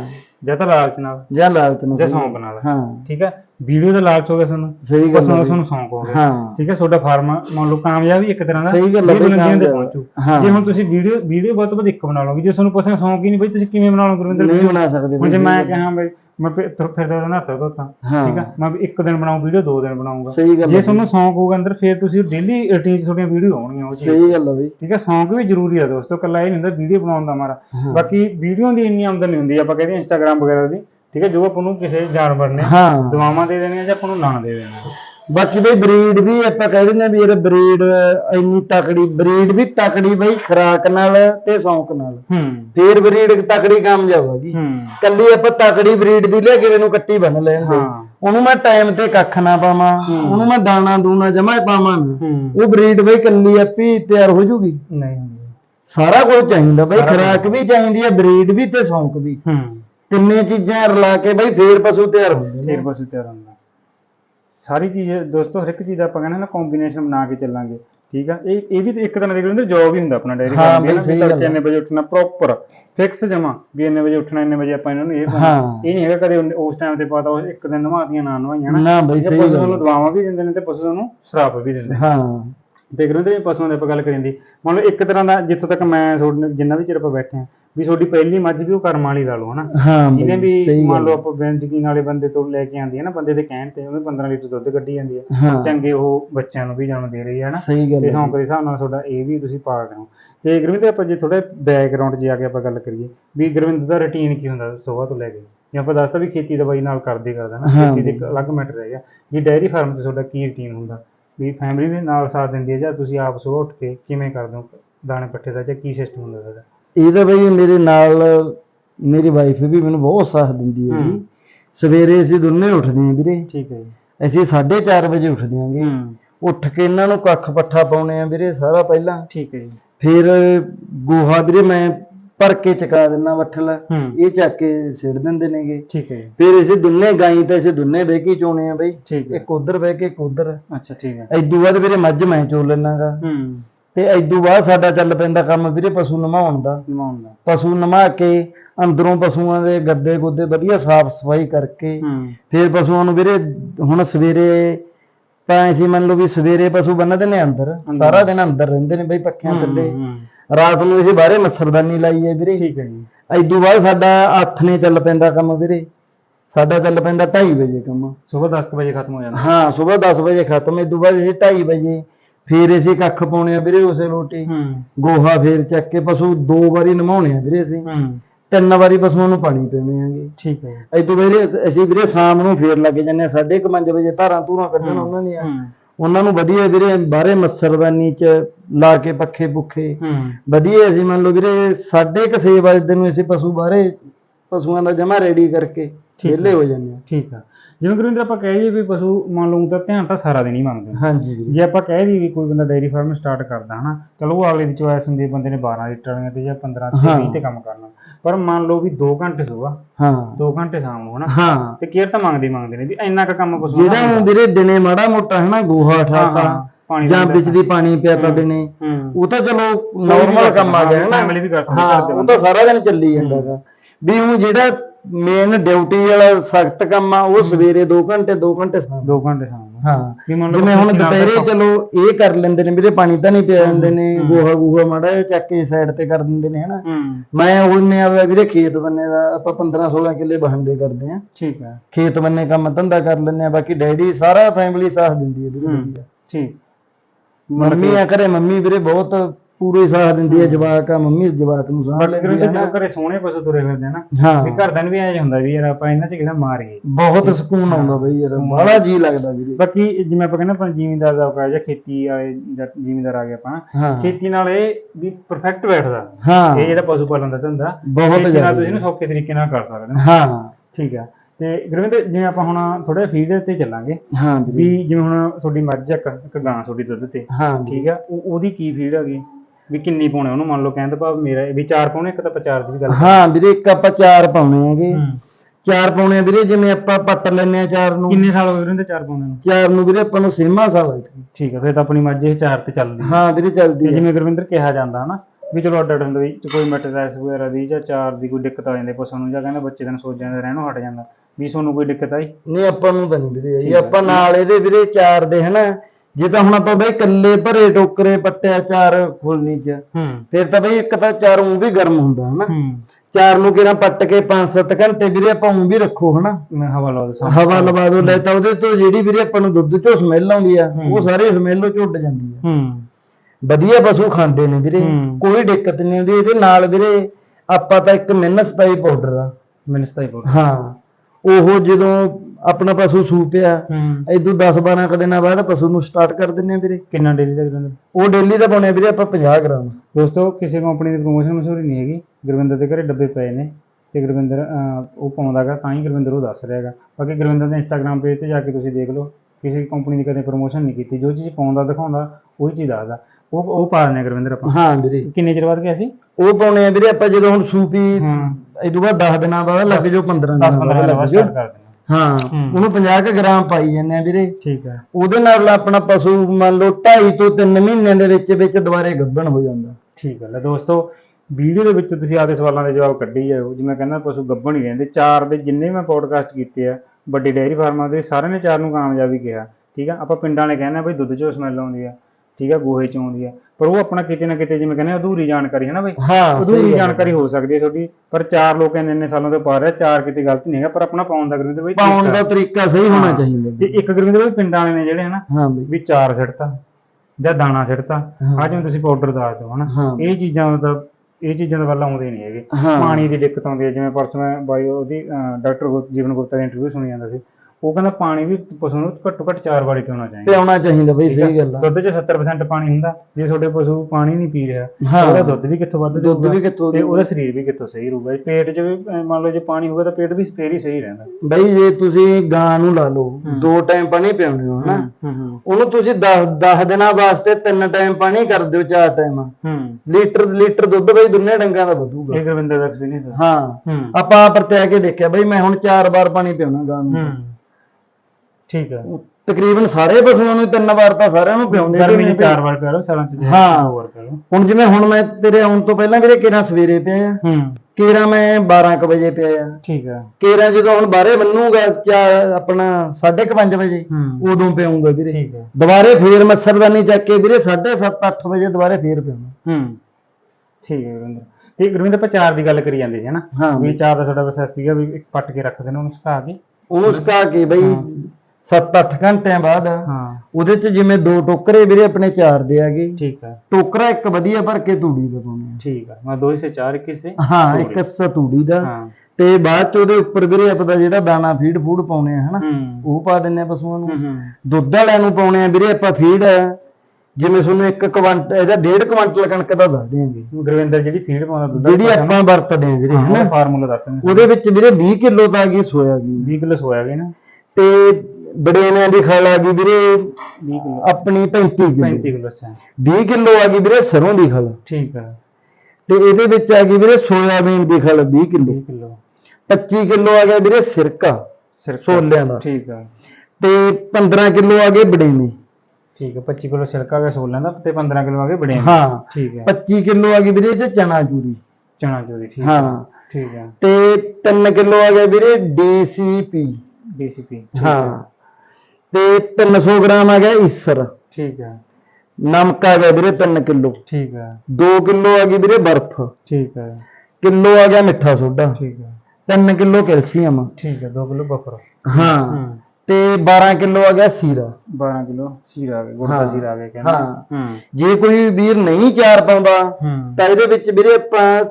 ਜਾਂ ਤਾਂ ਲਾਲਚ ਨਾਲ ਜਾਂ ਲਾਲਚ ਨੂੰ ਜਾਂ ਸ਼ੌਂਕ ਨਾਲ। ਹਾਂ। ਠੀਕ ਹੈ? ਵੀਡੀਓ ਦਾ ਲਾਲਚ ਹੋ ਗਿਆ ਤੁਹਾਨੂੰ ਸਹੀ ਗੱਲ ਹੈ। ਤੁਹਾਨੂੰ ਸ਼ੌਂਕ ਹੋ ਗਿਆ ਠੀਕ ਹੈ? ਤੁਹਾਡਾ ਫਾਰਮ ਮੰਨ ਲਓ ਕਾਮਯਾਬ ਇੱਕ ਤਰ੍ਹਾਂ ਦਾ। ਸਹੀ ਗੱਲ ਹੈ ਬੁਲੰਦੀਆਂ ਤੇ। ਪਹੁੰਚੂ। ਜੇ ਹੁਣ ਤੁਸੀਂ ਵੀਡੀਓ ਵੀਡੀਓ ਵੱਧ ਤੋਂ ਵੱਧ ਇੱਕ ਬਣਾ ਲਓਗੇ ਜੇ ਤੁਹਾਨੂੰ ਪਸੰਦ ਸ਼ੌਂਕ ਹੀ ਨਹੀਂ ਬਈ ਤੁਸੀਂ ਕਿਵੇਂ ਬਣਾ ਲਓ ਗੁਰਵਿੰਦਰ ਨਹੀਂ? ਬਣਾ ਸਕਦੇ ਹੁਣ ਜੇ ਮੈਂ ਕਹਾਂ ਬਈ ਮੈਂ ਫਿਰ ਤੁਰ ਫਿਰਦਾ ਤਾਂ ਧੋਤਾ। ਹਾਂ। ਠੀਕ ਹੈ ਮੈਂ ਵੀ ਇੱਕ ਦਿਨ ਬਣਾਉਂ ਵੀਡੀਓ ਦੋ ਦਿਨ ਬਣਾਉਂਗਾ ਸਹੀ ਗੱਲ ਜੇ ਹੈ ਤੁਹਾਨੂੰ ਸ਼ੌਂਕ ਹੋਊਗਾ ਅੰਦਰ ਫਿਰ ਤੁਸੀਂ ਡੇਲੀ ਰੁਟੀਨ 'ਚ ਤੁਹਾਡੀਆਂ ਵੀਡੀਓ ਆਉਣਗੀਆਂ ਉਹ ਚੀਜ਼। ਸਹੀ ਗੱਲ ਹੈ ਬਈ। ਠੀਕ ਹੈ ਸ਼ੌਂਕ ਵੀ ਜ਼ਰੂਰੀ ਹੈ ਦੋਸਤੋ ਕੱਲਾ ਇਹ ਨਹੀਂ ਹੁੰਦਾ ਵੀਡੀਓ ਬਣਾਉਣ ਦਾ ਮਾਰਾ। ਹਾਂ। ਬਾਕੀ ਵੀਡੀਓ ਦੀ ਇੰਨੀ ਆਮਦਨ ਨਹੀਂ ਹੁੰਦੀ ਆਪਾਂ ਕਹਿੰਦੇ ਇੰਸਟਾਗ੍ਰam ਵਗੈਰਾ ਦੀ। ਠੀਕ ਹੈ ਜੋ ਆਪਾਂ ਨੂੰ ਕਿਸੇ ਜਾਨਵਰ ਨੇ ਹਾਂ। ਦੁਆਵਾਂ ਦੇ ਦੇਣੀਆਂ ਜਾਂ ਆਪਾਂ ਨੂੰ ਨਾਂ ਦੇ ਦੇਣਾ ਬਾਕੀ ਬਈ ਬਰੀਡ ਵੀ ਆਪਾਂ ਕਹਿ ਦਿੰਦੇ ਆ ਵੀ ਇਹ ਬਰੀਡ ਇੰਨੀ ਤਕੜੀ ਬਰੀਡ ਵੀ ਤਕੜੀ ਬਈ ਖਰਾਕ ਨਾਲ ਤੇ ਸ਼ੌਂਕ ਨਾਲ। ਹੂੰ। ਫੇਰ ਬਰੀਡ ਤਕੜੀ ਕਾਮਯਾਬ ਹੋਗੀ ਕੱਲੀ ਆਪਾਂ ਤਕੜੀ ਬਰੀਡ ਦੀ ਲਿਆ ਕੇ ਇਹਨੂੰ ਕੱਟੀ ਬੰਨ ਲੈਣ ਦੇ ਉਹਨੂੰ ਮੈਂ ਟਾਈਮ ਤੇ ਕੱਖ ਨਾ ਪਾਵਾਂ ਉਹਨੂੰ ਮੈਂ ਦਾਣਾ ਦੂਣਾ ਜਮਾ ਪਾਵਾਂ ਉਹ ਬਰੀਡ ਬਈ ਕੱਲੀ ਆਪੀ ਤਿਆਰ ਹੋ ਜੂਗੀ। ਨਹੀਂ। ਸਾਰਾ ਕੁਝ ਚਾਹੀਦਾ ਬਈ। ਖਰਾਕ ਵੀ ਚਾਹੀਦੀ ਹੈ ਬਰੀਡ ਵੀ ਤੇ ਸ਼ੌਂਕ ਵੀ। ਹੂੰ। ਤਿੰਨੇ ਚੀਜ਼ਾਂ ਰਲਾ ਕੇ ਬਈ ਫੇਰ ਪਸ਼ੂ ਤਿਆਰ ਹੁੰਦੇ ਨੇ। ਫਿਰ ਬਸ ਤਿਆਰ ਹੁੰਦਾ ਸਾਰੀ ਚੀਜ਼ ਦੋਸਤੋ ਹਰ ਇੱਕ ਚੀਜ਼ ਦਾ ਆਪਾਂ ਕਹਿੰਦੇ ਨਾ ਕੰਬੀਨੇਸ਼ਨ ਬਣਾ ਕੇ ਚੱਲਾਂਗੇ ਠੀਕ ਆ? ਇਹ ਇਹ ਵੀ ਤਾਂ ਇੱਕ ਤਰ੍ਹਾਂ ਦੀ ਅੰਦਰ ਜੋਬ ਹੀ ਹੁੰਦਾ ਆਪਣਾ ਡਾਇਰੀ ਹਾਂ ਗੱਲ ਤੜਕੇ ਆ। ਇੰਨੇ ਵਜੇ ਉੱਠਣਾ ਪ੍ਰੋਪਰ ਫਿਕਸ ਜਮਾ ਵੀ ਇੰਨੇ ਵਜੇ ਉੱਠਣਾ ਇੰਨੇ ਵਜੇ ਆਪਾਂ ਇਹਨਾਂ ਨੂੰ ਇਹ ਹਾਂ। ਇਹ ਨਹੀਂ ਹੈਗਾ ਕਦੇ ਉਸ ਟਾਈਮ ਤੇ ਪਤਾ ਉਹ ਇੱਕ ਦਿਨ ਨਵਾਤੀਆਂ ਨਾ ਨਵਾਈਆਂ ਨਾ ਨਾ ਬਈ ਸਹੀ ਪਸ਼ੂ ਨੂੰ ਦਵਾਵਾਂ ਵੀ ਦਿੰਦੇ ਨੇ ਤੇ ਪਸ਼ੂ ਨੂੰ ਸ਼ਰਾਪ ਵੀ ਦਿੰਦੇ ਹਾਂ। ਤੇ ਗੁਰਿੰਦਰ ਜੀ ਪਸ਼ੂਆਂ ਦੀ ਆਪਾਂ ਗੱਲ ਕਰੀਂਦੀ ਮੰਨ ਲਓ ਇੱਕ ਤਰ੍ਹਾਂ ਦਾ ਜਿੱਥੋਂ ਤੱਕ ਮੈਂ ਜਿੰਨਾ ਵੀ ਚਿਰ ਆਪਾਂ ਬੈਠੇ ਆ ਵੀ ਤੁਹਾਡੀ ਪਹਿਲੀ ਮੱਝ ਵੀ ਉਹ ਕਰਮ ਵਾਲੀ ਲਾ ਲਓ ਹਨਾ? ਹਾਂ ਜਿਹਨੇ ਬਈ, ਵੀ ਸਹੀ ਮੰਨ ਗੱਲ ਲਓ ਆਪਾਂ ਬੈਂਜਕੀਨ ਵਾਲੇ ਬੰਦੇ ਤੋਂ ਲੈ ਕੇ ਆਂਦੀ ਹੈ ਨਾ ਬੰਦੇ ਦੇ ਕਹਿਣ ਤੇ ਉਹਨੇ 15 ਲੀਟਰ ਦੁੱਧ ਕੱਢੀ ਜਾਂਦੀ ਹੈ। ਹਾਂ। ਚੰਗੇ ਉਹ ਬੱਚਿਆਂ ਨੂੰ ਵੀ ਜਨਮ ਦੇ ਰਹੀ ਹੈ ਨਾ ਸਹੀ ਗੱਲ ਤੇ ਹੈ ਸ਼ੌਂਕ ਦੇ ਹਿਸਾਬ ਨਾਲ ਤੁਹਾਡਾ ਇਹ ਵੀ ਤੁਸੀਂ ਪਾ ਰਹੇ ਹੋ। ਤੇ ਗੁਰਵਿੰਦਰ ਆਪਾਂ ਜੇ ਥੋੜਾ ਬੈਕਗ੍ਰਾਉਂਡ ਜਾ ਕੇ ਆਪਾਂ ਗੱਲ ਕਰੀਏ ਵੀ ਗੁਰਵਿੰਦਰ ਦਾ ਰੁਟੀਨ ਕੀ ਹੁੰਦਾ ਸਵੇਰ ਤੋਂ ਲੈ ਕੇ? ਜੇ ਆਪਾਂ ਦੱਸਤਾ ਵੀ ਖੇਤੀ ਦਾ ਬਾਈ ਨਾਲ ਕਰਦੇ ਕਰਦਾ ਨਾ ਹਾਂ ਖੇਤੀ ਦੇ ਇੱਕ ਅਲੱਗ ਮੈਟਰ ਹੈਗਾ। ਜੀ ਡੈਰੀ ਫਾਰਮ 'ਚ ਤੁਹਾਡਾ ਕੀ ਰੁਟੀਨ ਹੁੰਦਾ? ਵੀ ਫੈਮਿਲੀ ਦੇ ਨਾਲ ਸਾਥ ਦਿੰਦੀ ਹੈ ਜਾਂ ਤੁਸੀਂ ਆਪ ਸਵੇਰ ਉੱਠ ਕੇ ਕਿਵੇਂ ਕਰਦੇ ਹੋ? ਦਾਣੇ ਪੱਠੇ ਦਾ ਜਾਂ ਕੀ ਸਿਸਟਮ ਹੁੰਦਾ ਤੁਹਾਡਾ? ਇਹ ਤਾਂ ਬਈ ਮੇਰੇ ਨਾਲ ਮੇਰੀ ਵਾਈਫ ਵੀ ਮੈਨੂੰ ਬਹੁਤ ਸਾਥ ਦਿੰਦੀ ਹੈ ਜੀ। ਸਵੇਰੇ ਅਸੀਂ ਦੋਨੇ ਉੱਠਦੇ ਹਾਂ ਵੀਰੇ। ਠੀਕ ਹੈ ਜੀ। ਅਸੀਂ 4:30 ਵਜੇ ਉੱਠਦੇ ਆਂਗੇ ਹੂੰ। ਉੱਠ ਕੇ ਇਹਨਾਂ ਨੂੰ ਕੱਖ ਪੱਠਾ ਪਾਉਣੇ ਆ ਵੀਰੇ ਸਾਰਾ ਪਹਿਲਾਂ। ਠੀਕ ਹੈ ਜੀ। ਫਿਰ ਗੋਹਾ ਵੀਰੇ ਮੈਂ ਭਰ ਕੇ ਚਕਾ ਦਿੰਦਾ ਵੱਠਲ। ਇਹ ਚੱਕ ਕੇ ਸਿੱਟ ਦਿੰਦੇ ਨੇਗੇ ਠੀਕ ਹੈ ਫਿਰ ਅਸੀਂ ਦੁੰਨੇ ਗਾਈ ਤੇ ਅਸੀਂ ਦੁੰਨੇ ਬਹਿ ਕੇ ਚੋਣੇ ਆ ਬਈ। ਇੱਕ ਉਧਰ ਬਹਿ ਕੇ ਇੱਕ ਉਧਰ। ਅੱਛਾ ਠੀਕ ਹੈ। ਐਦੂ ਬਾਅਦ ਵੀਰੇ ਮੱਝ ਮੈਂ ਚੋ ਲੈਣਾਗਾ ਹੂੰ। ਤੇ ਐਦੂ ਬਾਅਦ ਸਾਡਾ ਚੱਲ ਪੈਂਦਾ ਕੰਮ ਵੀਰੇ ਪਸ਼ੂ ਨਮਾਉਣ ਦਾ। ਪਸ਼ੂ ਨਮਾ ਕੇ ਅੰਦਰੋਂ ਪਸ਼ੂਆਂ ਦੇ ਗੱਦੇ ਗੁੱਦੇ ਵਧੀਆ ਸਾਫ਼ ਸਫ਼ਾਈ ਕਰਕੇ ਫਿਰ ਪਸ਼ੂਆਂ ਨੂੰ ਵੀਰੇ ਹੁਣ ਸਵੇਰੇ ਤਾਂ ਅਸੀਂ ਮੰਨ ਲਓ ਵੀ ਸਵੇਰੇ ਪਸ਼ੂ ਬੰਨਦੇ ਨੇ ਅੰਦਰ ਸਾਰਾ ਦਿਨ ਅੰਦਰ ਰਹਿੰਦੇ ਨੇ ਬਈ ਪੱਖਿਆਂ ਥੱਲੇ। ਰਾਤ ਨੂੰ ਇਹ ਬਾਹਰੇ ਮੱਛਰਦਾਨੀ ਲਾਈ ਹੈ ਵੀਰੇ। ਠੀਕ ਹੈ ਜੀ। ਐਦੂ ਬਾਅਦ ਸਾਡਾ ਹੱਥ ਨੇ ਚੱਲ ਪੈਂਦਾ ਕੰਮ ਵੀਰੇ। ਸਾਡਾ ਚੱਲ ਪੈਂਦਾ 2:30 ਵਜੇ ਕੰਮ। ਸਵੇਰ 10 ਵਜੇ ਖਤਮ ਹੋ ਜਾਂਦਾ। ਹਾਂ ਸਵੇਰ 10 ਵਜੇ ਖਤਮ ਐਦੂ ਬਾਅਦ ਅਸੀਂ 2:30 ਵਜੇ ਫਿਰ ਅਸੀਂ ਕੱਖ ਪਾਉਣੇ ਆ ਵੀਰੇ ਉਸੇ ਹੂੰ। ਗੋਹਾ ਫੇਰ ਚੱਕ ਕੇ ਪਸ਼ੂ ਦੋ ਵਾਰੀ ਨਮਾਉਣੇ ਆ ਵੀਰੇ ਅਸੀਂ। ਹੂੰ। ਤਿੰਨ ਵਾਰੀ ਪਸ਼ੂਆਂ ਨੂੰ ਪਾਣੀ ਪਿਆਉਣੇ ਆਂਗੇ। ਠੀਕ ਹੈ। ਐਦੂ ਵੀਰੇ ਅਸੀਂ ਵੀਰੇ ਸ਼ਾਮ ਨੂੰ ਫੇਰ ਲੱਗ ਜਾਂਦੇ ਆ ਸਾਢੇ ਕੁ ਪੰਜ ਵਜੇ ਧਾਰਾਂ ਧੂਰਾਂ ਕੱਢਣ ਉਹਨਾਂ ਦੀਆਂ। ਉਹਨਾਂ ਨੂੰ ਵਧੀਆ ਵੀਰੇ ਬਾਹਰੇ ਮੱਛਰਦਾਨੀ ਚ ਲਾ ਕੇ ਪੱਖੇ ਪੁੱਖੇ। ਵਧੀਆ ਅਸੀਂ ਮੰਨ ਲਓ ਵੀਰੇ ਸਾਢੇ ਕੁ ਛੇ ਵਜੇ ਨੂੰ ਅਸੀਂ ਪਸ਼ੂ ਬਾਹਰੇ ਪਸ਼ੂਆਂ ਦਾ ਜਮਾ ਰੈਡੀ ਕਰਕੇ ਵਿਹਲੇ ਹੋ। ਜਾਂਦੇ ਆ। ਠੀਕ ਆ। ਜਿਵੇਂ ਗੁਰਵਿੰਦਰ ਆਪਾਂ ਕਹਿ ਦਈਏ ਵੀ ਪਸ਼ੂ ਮੰਨ ਲਓ ਤਾਂ ਧਿਆਨ ਤਾਂ ਸਾਰਾ ਦਿਨ ਹੀ ਮੰਗਦੇ ਨੇ। ਹਾਂਜੀ। ਜੇ ਆਪਾਂ ਕਹਿ ਦਈਏ ਵੀ ਕੋਈ ਬੰਦਾ ਡੇਅਰੀ ਫਾਰਮ ਸਟਾਰਟ ਕਰਦਾ ਹਨਾ ਚਲੋ ਉਹ ਅਗਲੇ ਦੀ ਚੋਇਸ ਹੁੰਦੀ ਹੈ ਬੰਦੇ ਨੇ 12 ਲੀਟਰ ਵਾਲੀਆਂ ਤੇ ਜਾਂ 15 ਤੇ ਹਾਂ। 20 ਤੇ ਕੰਮ ਕਰਨਾ। ਪਰ ਮੰਨ ਲਓ ਵੀ 2 ਘੰਟੇ ਸੁਬਾ ਹਾਂ। 2 ਘੰਟੇ ਸ਼ਾਮ ਨੂੰ ਹਨਾ ਹਾਂ। ਤੇ ਕੇਅਰ ਤਾਂ ਮੰਗਦੇ ਹੀ ਮੰਗਦੇ ਨੇ ਵੀ ਇੰਨਾ ਕੁ ਕੰਮ ਪਸ਼ੂ ਜਿਹੜਾ ਹੁਣ ਵੀਰੇ ਦਿਨੇ ਮਾੜਾ ਮੋਟਾ ਹੈ ਨਾ ਗੋਹਾ ਠਾਤਾ ਪਾਣੀ ਜਾਂ ਦਾ ਵਿੱਚ ਦੀ ਪਾਣੀ ਪਿਆਤਾ ਦਿਨੇ ਹੂੰ। ਉਹ ਤਾਂ ਚਲੋ ਨਾਰਮਲ ਕੰਮ ਆ ਗਿਆ ਨਾ ਫੈਮਿਲੀ ਵੀ ਕਰ ਸਕਦੀ ਹਾਂ ਘਰ ਦੇ ਉਹ ਤਾਂ ਸਾਰਾ ਦਿਨ ਚੱਲੀ ਜਾਂਦਾ ਗਾ ਵੀ ਉਹ ਜਿਹੜਾ ਮੇਨ ਡਿਊਟੀ ਵਾਲਾ ਸਖਤ ਕੰਮ ਆ ਉਹ ਸਵੇਰੇ 2 ਘੰਟੇ 2 ਘੰਟੇ ਸ਼ਾਮ 2 ਘੰਟੇ ਸ਼ਾਮ ਨੂੰ ਹਾਂ। ਵੀ ਮੰਨ ਲਓ ਜਿਵੇਂ ਹੁਣ ਦੁਪਹਿਰੇ ਚਲੋ ਇਹ ਕਰ ਲੈਂਦੇ ਨੇ ਵੀਰੇ ਪਾਣੀ ਤਾਂ ਨਹੀਂ ਪਿਆ ਜਾਂਦੇ ਨੇ ਗੋਹਾ ਗੂਹਾ ਮਾੜਾ ਜਿਹਾ ਚੱਕ ਕੇ ਸਾਈਡ ਤੇ ਕਰ ਦਿੰਦੇ ਨੇ ਹਨਾ। ਮੈਂ ਉਹਨੇ ਆ ਵੀਰੇ ਖੇਤ ਬੰਨੇ ਦਾ ਆਪਾਂ 15 16 ਕਿੱਲੇ ਬਹੰਦੇ ਕਰਦੇ ਆ। ਠੀਕ ਹੈ ਖੇਤ ਬੰਨੇ ਕੰਮ ਧੰਦਾ ਕਰ ਲੈਂਦੇ ਆ ਬਾਕੀ ਡੈਡੀ ਸਾਰਾ ਫੈਮਿਲੀ ਸਾਥ ਦਿੰਦੀ ਹੈ ਵੀਰੇ। ਠੀਕ। ਮੰਮੀ ਆ ਘਰੇ ਮੰਮੀ ਵੀਰੇ ਬਹੁਤ ਪੂਰੇ ਸਾਥ ਦਿੰਦੀ ਹੈ। ਜਵਾਕ ਆ ਮੰਮੀ ਜਵਾਕ ਨੂੰ ਸਾਂਭ ਬਟ ਲੈਂਦੀ ਜਦੋਂ ਨਾ। ਘਰੇ ਸੋਹਣੇ ਪਸ਼ੂ ਤੁਰੇ ਫਿਰਦੇ ਆ ਨਾ ਹਾਂ। ਵੀ ਘਰਦਿਆਂ ਨੂੰ ਵੀ ਐਂ ਹੁੰਦਾ ਵੀ ਯਾਰ ਆਪਾਂ ਇਹਨਾਂ 'ਚ ਕਿਹੜਾ ਮਾਰੀਏ। ਬਹੁਤ ਸਕੂਨ ਆਉਂਦਾ ਬਈ ਯਾਰ ਬੜਾ ਜੀ ਲੱਗਦਾ ਵੀਰੇ। ਬਾਕੀ ਜਿਵੇਂ ਆਪਾਂ ਕਹਿੰਦੇ ਆਪਾਂ ਜ਼ਿਮੀਂਦਾਰ ਦਾ ਕਹਾ ਜਾਂ ਖੇਤੀ ਵਾਲੇ ਜਾਂ ਜ਼ਿਮੀਂਦਾਰ ਆ ਗਿਆ ਆਪਾਂ ਹਾਂ। ਖੇਤੀ ਨਾਲ ਇਹ ਵੀ ਪਰਫੈਕਟ ਬੈਠਦਾ। ਹਾਂ। ਇਹ ਜਿਹੜਾ ਪਸ਼ੂ ਪਾਲਣ ਦਾ ਧੰਦਾ ਬਹੁਤ ਖੇਤੀ ਨਾਲ ਜ਼ਿਆਦਾ ਤੁਸੀਂ ਇਹਨੂੰ ਸੌਖੇ ਤਰੀਕੇ ਨਾਲ ਕਰ ਸਕਦੇ ਹੋ। ਹਾਂ। ਠੀਕ ਹੈ ਤੇ ਗੁਰਵਿੰਦਰ ਜਿਵੇਂ ਆਪਾਂ ਹੁਣ ਥੋੜਾ ਫੀਡ ਤੇ ਚੱਲਾਂਗੇ ਹਾਂ ਵੀ ਵੀਰੇ ਜਿਵੇਂ ਹੁਣ ਤੁਹਾਡੀ ਮੱਝ ਆ ਇੱਕ ਇੱਕ ਗਾਂ ਤੁਹਾਡੀ ਦੁੱਧ ਤੇ। ਹਾਂ। ਠੀਕ ਆ। ਉਹ ਉਹਦੀ ਕੀ ਫੀਡ ਹੈਗੀ? ਵੀ ਕਿੰਨੀ ਪਾਉਣੇ ਉਹਨੂੰ? ਮੰਨ ਲਓ ਕਹਿੰਦਾ ਭਾਵ ਮੇਰਾ ਵੀ ਚਾਰ ਪਾਉਣੇ ਇੱਕ ਤਾਂ ਆਪਾਂ ਚਾਰ ਦੀ ਵੀ ਗੱਲ ਹਾਂ ਵੀਰੇ ਇੱਕ ਆਪਾਂ ਚਾਰ ਪਾਉਣੇ ਹੈਗੇ। ਹੂੰ। ਚਾਰ ਪਾਉਣੇ ਆ ਵੀਰੇ ਜਿਵੇਂ ਆਪਾਂ ਪੱਟ ਲੈਨੇ ਆ ਚਾਰ ਨੂੰ। ਕਿੰਨੇ ਸਾਲ ਹੋ ਗਏ ਉਹਦੇ ਚਾਰ ਪਾਉਂਦੇ ਨੂੰ? ਚਾਰ ਨੂੰ ਵੀਰੇ ਆਪਾਂ ਨੂੰ ਸੇਮਾ ਸਾਲ ਹੈ ਠੀਕ ਹੈ ਫਿਰ ਤਾਂ ਆਪਣੀ ਮੱਝ ਇਹ ਚਾਰ ਤੇ ਚੱਲਦੀ ਹੈ ਹਾਂ ਵੀਰੇ ਤੇ ਚੱਲਦੀ ਹੈ ਜਿਵੇਂ ਗੁਰਵਿੰਦਰ ਕਿਹਾ ਜਾਂਦਾ ਹਨਾ ਵੀ ਚਲੋ ਅੱਡ ਅੱਡ ਹੁੰਦਾ ਵੀ ਕੋਈ ਮੈਟਰਾਈਸ ਵਗੈਰਾ ਦੀ ਜਾਂ ਚਾਰ ਦੀ ਕੋਈ ਦਿੱਕਤ ਆ ਜਾਂਦੀ ਪਸ਼ੂ ਨੂੰ ਜਾਂ ਕਹਿੰਦਾ ਬੱਚੇ ਦਿਨ ਸੋਚ ਜਾਂਦੇ ਰਹਿਣੋਂ ਹਟ ਜਾਂਦਾ ਵੀ ਤੁਹਾਨੂੰ ਕੋਈ ਦਿੱਕਤ ਆਈ? ਨਹੀਂ ਆਪਾਂ ਨੂੰ ਤਾਂ ਨਹੀਂ ਵੀਰੇ ਆਈ। ਆਪਾਂ ਨਾਲ ਇਹਦੇ ਵੀਰੇ ਚਾਰ ਦੇ ਹਨਾ ਜੇ ਤਾਂ ਹੁਣ ਆਪਾਂ ਬਈ ਇਕੱਲੇ ਭਰੇ ਟੋਕਰੇ ਪੱਟਿਆ ਚਾਰ ਫੁੱਲਣੀ ਚ ਹੂੰ। ਫਿਰ ਤਾਂ ਬਈ ਇੱਕ ਤਾਂ ਚਾਰ ਊਂ ਵੀ ਗਰਮ ਹੁੰਦਾ ਹਨਾ? ਚਾਰ ਨੂੰ ਕਿਹੜਾ ਪੱਟ ਕੇ 5-7 ਘੰਟੇ ਵੀਰੇ ਆਪਾਂ ਊਂ ਵੀ ਰੱਖੋ ਹਨਾ? ਮੈਂ ਹਵਾ ਲਾ ਦੋ ਹਵਾ ਲਵਾ ਦੋ ਲੈ ਤਾਂ ਉਹਦੇ ਤੋਂ ਜਿਹੜੀ ਵੀਰੇ ਆਪਾਂ ਨੂੰ ਦੁੱਧ ਚੋਂ ਸਮੈਲ ਆਉਂਦੀ ਆ। ਉਹ ਸਾਰੇ ਸਮੈਲ ਚ ਉੱਡ ਜਾਂਦੀ ਆ। ਹੂੰ। ਵਧੀਆ ਪਸ਼ੂ ਖਾਂਦੇ ਨੇ ਵੀਰੇ। ਕੋਈ ਦਿੱਕਤ ਨਹੀਂ ਆਉਂਦੀ ਇਹਦੇ ਨਾਲ ਵੀਰੇ ਆਪਾਂ ਤਾਂ ਇੱਕ ਮਿਹਨਤ ਸਤਾਈ ਪਾਊਡਰ ਆ। ਮੈਨੂੰ ਸਤਾਈ ਬੋਲ ਹਾਂ ਉਹ ਜਦੋਂ ਆਪਣਾ ਪਸ਼ੂ ਸੂਪਿਆ। ਹੂੰ। ਇਦੋਂ 10 12 ਕੁ ਦਿਨਾਂ ਬਾਅਦ ਪਸ਼ੂ ਨੂੰ ਸਟਾਰਟ ਕਰ ਦਿੰਨੇ ਆ ਵੀਰੇ। ਕਿੰਨਾ ਡੇਲੀ ਦਾ ਗੁਰਵਿੰਦਰ? ਉਹ ਡੇਲੀ ਦਾ ਪਾਉਣੇ ਆ ਵੀਰੇ ਆਪਾਂ 50 ਗ੍ਰਾਮ। ਦੋਸਤੋ ਕਿਸੇ ਕੰਪਨੀ ਦੀ ਪ੍ਰੋਮੋਸ਼ਨ ਮਸ਼ਹੂਰੀ ਨਹੀਂ ਹੈਗੀ। ਗੁਰਵਿੰਦਰ ਦੇ ਘਰੇ ਡੱਬੇ ਪਏ ਨੇ ਤੇ ਗੁਰਵਿੰਦਰ ਅਹ, ਉਹ ਪਾਉਂਦਾਗਾ ਤਾਂ ਹੀ ਗੁਰਵਿੰਦਰ ਉਹ ਦੱਸ ਰਿਹਾ ਹੈਗਾ ਬਾਕੀ ਗੁਰਵਿੰਦਰ ਦੇ ਇੰਸਟਾਗ੍ਰam ਪੇਜ ਤੇ ਜਾ ਕੇ ਤੁਸੀਂ ਦੇਖ ਲਓ। ਕਿਸੇ ਕੰਪਨੀ ਦੀ ਕਦੇ ਪ੍ਰੋਮੋਸ਼ਨ ਨਹੀਂ ਕੀਤੀ। ਜੋ ਚੀਜ਼ ਪਾਉਂਦਾ ਦਿਖਾਉਂਦਾ ਉਹੀ ਚੀਜ਼ ਦੱਸਦਾ। ਉਹ ਉਹ ਪਾ ਆ ਗੁਰਵਿੰਦਰ ਆਪਾਂ। ਹਾਂ ਵੀਰੇ। ਕਿੰਨੇ ਚਿਰ ਬਾਅਦ ਗਿਆ ਸੀ? ਉਹ ਪਾਉਣੇ ਆ ਵੀਰੇ ਆਪਾਂ ਜਦੋਂ ਹੁਣ ਸੂਪੀ ਹਾਂ। ਇਦੋਂ ਬਾਅਦ 10 ਦਿਨਾਂ ਬਾਅਦ ਲੱਗ ਜਾਓ 15 10 ਦਿਨਾਂ 15 ਬਾਅਦ ਲੱਗ ਜਾਓ। ਕਰ ਹਾਂ। ਉਹਨੂੰ 50 ਕੁ ਗ੍ਰਾਮ ਪਾਈ ਜਾਂਦੇ ਆ ਵੀਰੇ। ਠੀਕ ਹੈ। ਉਹਦੇ ਨਾਲ ਆਪਣਾ ਪਸ਼ੂ ਮੰਨ ਲਓ 2.5 ਤੋਂ 3 ਮਹੀਨਿਆਂ ਦੇ ਵਿੱਚ ਵਿੱਚ ਦੁਬਾਰੇ ਗੱਭਣ ਹੋ ਜਾਂਦਾ। ਠੀਕ ਹੈ। ਲੈ ਦੋਸਤੋ ਵੀਡੀਓ ਦੇ ਵਿੱਚ ਤੁਸੀਂ ਆਪਦੇ ਸਵਾਲਾਂ ਦੇ ਜਵਾਬ ਕੱਢੀ ਜਾਓ ਜਿਵੇਂ ਕਹਿੰਦਾ ਪਸ਼ੂ ਗੱਭਣ ਹੀ ਰਹਿੰਦੇ। ਚਾਰ ਦੇ ਜਿੰਨੇ ਮੈਂ ਪੋਡਕਾਸਟ ਕੀਤੇ ਆ ਵੱਡੇ ਡੇਅਰੀ ਫਾਰਮਾਂ ਦੇ ਸਾਰਿਆਂ ਨੇ ਚਾਰ ਨੂੰ ਕਾਮਯਾਬੀ ਕਿਹਾ। ਠੀਕ ਆ? ਆਪਾਂ ਪਿੰਡਾਂ ਵਾਲੇ ਕਹਿੰਦੇ ਆ ਬਈ ਦੁੱਧ ਚੋਂ ਸਮੈਲ ਆਉਂਦੀ ਆ। ਠੀਕ ਆ? ਗੋਹੇ ਚੋਂ ਆਉਂਦੀ ਆ। ਪਰ ਉਹ ਆਪਣਾ ਕਿਤੇ ਨਾ ਕਿਤੇ ਜਿਵੇਂ ਕਹਿੰਦੇ ਅਧੂਰੀ ਜਾਣਕਾਰੀ ਹੈ ਨਾ ਬਈ ਹਾਂ ਸਹੀ ਅਧੂਰੀ ਗੱਲ। ਜਾਣਕਾਰੀ ਹੋ ਸਕਦੀ ਹੈ ਤੁਹਾਡੀ ਪਰ ਚਾਰ ਲੋਕ ਇੰਨੇ ਇੰਨੇ ਸਾਲਾਂ ਤੋਂ ਪਾ ਰਹੇ ਆ, ਚਾਰ ਕਿਤੇ ਗਲਤ ਨਹੀਂ ਹੈਗਾ ਪਰ ਆਪਣਾ ਪਾਉਣ ਦਾ ਗੁਰਵਿੰਦਰ ਬਈ ਪਾਉਣ। ਦਾ ਤਰੀਕਾ ਸਹੀ ਹੋਣਾ ਹਾਂ। ਚਾਹੀਦਾ ਤੇ ਇੱਕ ਗੁਰਵਿੰਦਰ ਬਈ ਪਿੰਡਾਂ ਵਾਲੇ ਨੇ ਜਿਹੜੇ ਹਨਾ ਹਾਂ ਬਈ ਵੀ ਚਾਰ ਸਿੱਟਤਾ ਜਾਂ ਦਾਣਾ ਸਿੱਟਤਾ ਹਾਂ। ਆ ਜਿਵੇਂ ਤੁਸੀਂ ਪਾਊਡਰ ਦੱਸ ਦਿਓ ਹਨਾ ਹਾਂ। ਇਹ ਚੀਜ਼ਾਂ ਮਤਲਬ ਇਹ ਚੀਜ਼ਾਂ ਦੇ ਵੱਲ ਆਉਂਦੇ ਨਹੀਂ ਹੈਗੇ ਹਾਂ। ਪਾਣੀ ਦੀ ਦਿੱਕਤ ਆਉਂਦੀ ਹੈ ਜਿਵੇਂ ਪਰਸੋਂ ਮੈਂ ਬਾਈ ਉਹਦੀ ਡਾਕਟਰ ਜੀਵਨ ਗੁਪਤਾ ਦਾ ਇੰਟਰਵਿਊ ਸੁਣੀ ਜਾਂਦਾ ਸੀ ਉਹ ਕਹਿੰਦਾ ਪਾਣੀ ਵੀ ਪਸ਼ੂ ਨੂੰ ਘੱਟੋ ਘੱਟ ਚਾਰ ਵਾਰੀ ਪੀਣਾ ਚਾਹੀਦਾ। ਪਿਆਉਣਾ ਚਾਹੀਦਾ ਬਈ? ਸਹੀ ਗੱਲ ਆ। ਦੁੱਧ 'ਚ 70% ਪਾਣੀ ਹੁੰਦਾ। ਜੇ ਤੁਹਾਡੇ ਪਸ਼ੂ ਪਾਣੀ ਨਹੀਂ ਪੀ ਰਿਹਾ ਹਾਂ। ਉਹਦਾ ਦੁੱਧ ਵੀ ਕਿੱਥੋਂ ਵੱਧ ਦੁੱਧ ਦੇਊਗਾ ਵੀ ਕਿੱਥੋਂ ਤੇ। ਉਹਦਾ ਸਰੀਰ ਵੀ ਕਿੱਥੋਂ ਸਹੀ ਰਹੂਗਾ? ਪੇਟ 'ਚ ਵੀ ਅਹ, ਮੰਨ ਲਓ ਜੇ ਪਾਣੀ ਹੋਊਗਾ ਤਾਂ ਪੇਟ ਵੀ ਫੇਰ ਹੀ ਸਹੀ ਰਹਿੰਦਾ। ਬਈ ਜੇ ਤੁਸੀਂ ਗਾਂ ਨੂੰ ਲਾ ਲਓ ਦੋ ਟਾਈਮ ਪਾਣੀ ਪਿਆਉਂਦੇ ਹੋ ਹਨਾ? ਹੂੰ ਉਹਨੂੰ ਤੁਸੀਂ 10 10 ਦਿਨਾਂ ਵਾਸਤੇ ਤਿੰਨ ਟਾਈਮ ਪਾਣੀ ਕਰ ਦਿਓ ਚਾਰ ਟਾਈਮ ਹੂੰ। ਲੀਟਰ ਲੀਟਰ ਦੁੱਧ ਬਈ ਦੁੰਨੇ ਡੰਗਾਂ ਦਾ ਵਧੂਗਾ। ਇਹ ਗੁਰਵਿੰਦਰ ਦਾ ਐਕਸਪੀਰੀਅੰਸ ਹੈ। ਹਾਂ। ਆਪਾਂ ਪਰਤਿਆ ਕੇ ਦੇਖਿਆ ਬਈ ਮੈਂ ਹੁਣ ਚਾਰ ਵਾਰ ਪਾਣੀ ਪਿਆਉਣਾ ਗਾਂ ਨੂੰ। ਹੂੰ। ਠੀਕ ਹੈ। ਤਕਰੀਬਨ ਸਾਰੇ ਪਸ਼ੂਆਂ ਨੂੰ ਤਿੰਨ ਵਾਰ ਤਾਂ ਸਾਰਿਆਂ ਨੂੰ ਪਿਆਉਂਦੇ ਗਰਮੀ ਨੇ ਚ ਚਾਰ ਵਾਰ ਪੀ ਲਓ ਸਾਲਾਂ ਚ ਹਾਂ। ਦੋ ਵਾਰ ਪੀ ਲਓ। ਹੁਣ ਜਿਵੇਂ ਹੁਣ ਮੈਂ ਤੇਰੇ ਆਉਣ ਤੋਂ ਪਹਿਲਾਂ ਵੀਰੇ ਕੇਰਾ ਸਵੇਰੇ ਪਿਆ ਆ। ਹੂੰ। ਕੇਰਾ ਮੈਂ 12 ਕੁ ਵਜੇ ਪਿਆ ਆ। ਠੀਕ ਹੈ। ਕੇਰਾ ਜਦੋਂ ਹੁਣ ਬਾਹਰੇ ਬੰਨੂਗਾ ਚਾ ਆਪਣਾ 5:30 ਵਜੇ ਹੂੰ। ਉਦੋਂ ਪਿਆਉਂਗਾ ਵੀਰੇ। ਠੀਕ ਹੈ। ਦੁਬਾਰੇ ਫੇਰ ਮੱਛਰਦਾਨੀ ਚੱਕ ਕੇ ਵੀਰੇ 7:30 8 ਵਜੇ ਦੁਬਾਰੇ ਫੇਰ ਪਿਆਉਣਾ। ਹੂੰ। ਠੀਕ ਹੈ ਗੁਰਵਿੰਦਰ। ਤੇ ਗੁਰਵਿੰਦਰ ਆਪਾਂ ਚਾਰ ਦੀ ਗੱਲ ਕਰੀ ਜਾਂਦੇ ਸੀ ਹਨਾ ਵੀ ਚਾਰ ਦਾ ਸਾਡਾ ਪ੍ਰੋਸੈਸ ਸੀਗਾ ਵੀ ਇੱਕ ਪੱਟ ਕੇ ਰੱਖ ਦੇਣਾ ਉਹਨੂੰ ਸੁਕਾ ਕੇ। ਉਹਨੂੰ ਸੁਕਾ ਕੇ ਬਈ 7-8 ਘੰਟਿਆਂ ਬਾਅਦ ਹਾਂ। ਉਹਦੇ ਚ ਜਿਵੇਂ ਦੋ ਟੋਕਰੇ ਵੀਰੇ ਆਪਣੇ ਚਾਰ ਦੇ ਆਗੇ ਠੀਕ ਹੈ। ਟੋਕਰਾ ਇੱਕ ਵਧੀਆ ਭਰ ਕੇ ਤੂੜੀ ਦਾ ਪਾਉਣਾ ਠੀਕ ਹੈ। ਮੈਂ ਦੋ ਹਿੱਸੇ ਚਾਰ ਇੱਕ ਹਿੱਸੇ? ਹਾਂ ਇੱਕ ਹਿੱਸਾ ਤੂੜੀ ਦਾ। ਹਾਂ। ਤੇ ਬਾਅਦ ਚ ਉਹਦੇ ਉੱਪਰ ਵੀਰੇ ਆਪਦਾ ਜਿਹੜਾ ਦਾਣਾ ਫੀਡ ਫੂਡ ਪਾਉਣੇ ਆ ਹਨਾ? ਉਹ ਪਾ ਦਿੰਨੇ ਆ ਪਸ਼ੂਆਂ ਨੂੰ। ਹੂੰ ਦੁੱਧ ਵਾਲਿਆਂ ਨੂੰ ਪਾਉਣੇ ਆ ਵੀਰੇ ਆਪਾਂ ਫੀਡ। ਜਿਵੇਂ ਤੁਹਾਨੂੰ ਇੱਕ ਕੁਆਂਟਲ ਇਹਦਾ ਡੇਢ ਕੁਆਂਟਲ ਕਣਕ ਦਾ ਦੱਸ ਦਿਆਂਗੇ। ਗੁਰਵਿੰਦਰ ਜਿਹੜੀ ਫੀਡ ਪਾਉਂਦਾ ਦੁੱਧ ਜਿਹੜੀ ਆਪਾਂ ਵਰਤਦੇ ਆ ਵੀਰੇ ਹਨਾ? ਫਾਰਮੂਲਾ ਦੱਸ ਦਿੰਦੇ ਉਹਦੇ ਵਿੱਚ ਵੀਰੇ 20 ਕਿਲੋ ਦਾ ਗਈ ਸੋਇਆਬੀਨ। 20 kilo soybean. ਤੇ ਬੜੇਵਿਆਂ ਦੀ ਖਲ ਆ ਗਈ ਵੀਰੇ। 20 ਕਿਲੋ। ਆਪਣੀ 35 ਕਿਲੋ। 35 ਕਿਲੋ ਅੱਛਾ। 20 ਕਿਲੋ ਆ ਗਈ ਵੀਰੇ ਸਰੋਂ ਦੀ ਖਲ ਠੀਕ ਹੈ ਤੇ ਇਹਦੇ ਵਿੱਚ ਆ ਗਈ ਵੀਰੇ ਸੋਇਆਬੀਨ ਦੀ ਖਲ 20 ਕਿਲੋ। 20 ਕਿਲੋ। 25 ਕਿਲੋ ਆ ਗਿਆ ਵੀਰੇ ਸਿਰਕਾ ਸਿਰ ਛੋਲਿਆਂ ਦਾ। ਠੀਕ ਹੈ ਤੇ 15 ਕਿਲੋ ਆ ਗਏ ਬੜੇਵੇਂ। ਠੀਕ ਹੈ 25 ਕਿਲੋ ਸਿਰਕਾ ਗਿਆ ਸੋਲਾਂ ਦਾ ਤੇ 15 ਕਿਲੋ ਆ ਗਏ ਬੜੇ ਹਾਂ ਠੀਕ ਹੈ 25 ਕਿਲੋ ਆ ਗਈ ਵੀਰੇ ਇਹ ਚ ਚਨਾ ਚੂਰੀ। ਚਣਾ ਚੋਰੀ ਠੀਕ ਹਾਂ। ਠੀਕ ਹੈ ਤੇ 3 ਕਿਲੋ ਆ ਗਿਆ ਵੀਰੇ ਡੀਸੀਪੀ। ਡੀਸੀਪੀ ਹਾਂ। ਤੇ 300 ਗ੍ਰਾਮ ਆ ਗਿਆ ਇਸਰ ਠੀਕ ਹੈ। ਨਮਕ ਆ ਗਿਆ ਵੀਰੇ 3 ਕਿਲੋ। ਠੀਕ ਹੈ। 2 ਕਿਲੋ ਆ ਗਈ ਵੀਰੇ ਬਰਫ਼। ਠੀਕ ਹੈ। ਕਿਲੋ ਆ ਗਿਆ ਮਿੱਠਾ ਸੋਡਾ। ਠੀਕ ਹੈ। 3 ਕਿਲੋ ਕੈਲਸ਼ੀਅਮ। ਠੀਕ ਹੈ 2 ਕਿਲੋ ਬਫਰ। ਹਾਂ। ਤੇ 12 ਕਿਲੋ ਆ ਗਿਆ ਸੀਰਾ। 12 ਕਿਲੋ ਸੀਰਾ ਆ ਗਿਆ ਗੁੜ ਦਾ। ਸੀਰਾ ਆ ਗਿਆ ਕਹਿੰਦੇ। ਹਾਂ। ਜੇ ਕੋਈ ਵੀਰ ਨਹੀਂ ਚਾਰ ਪਾਉਂਦਾ ਤਾਂ ਇਹਦੇ ਵਿੱਚ ਵੀਰੇ ਆਪਾਂ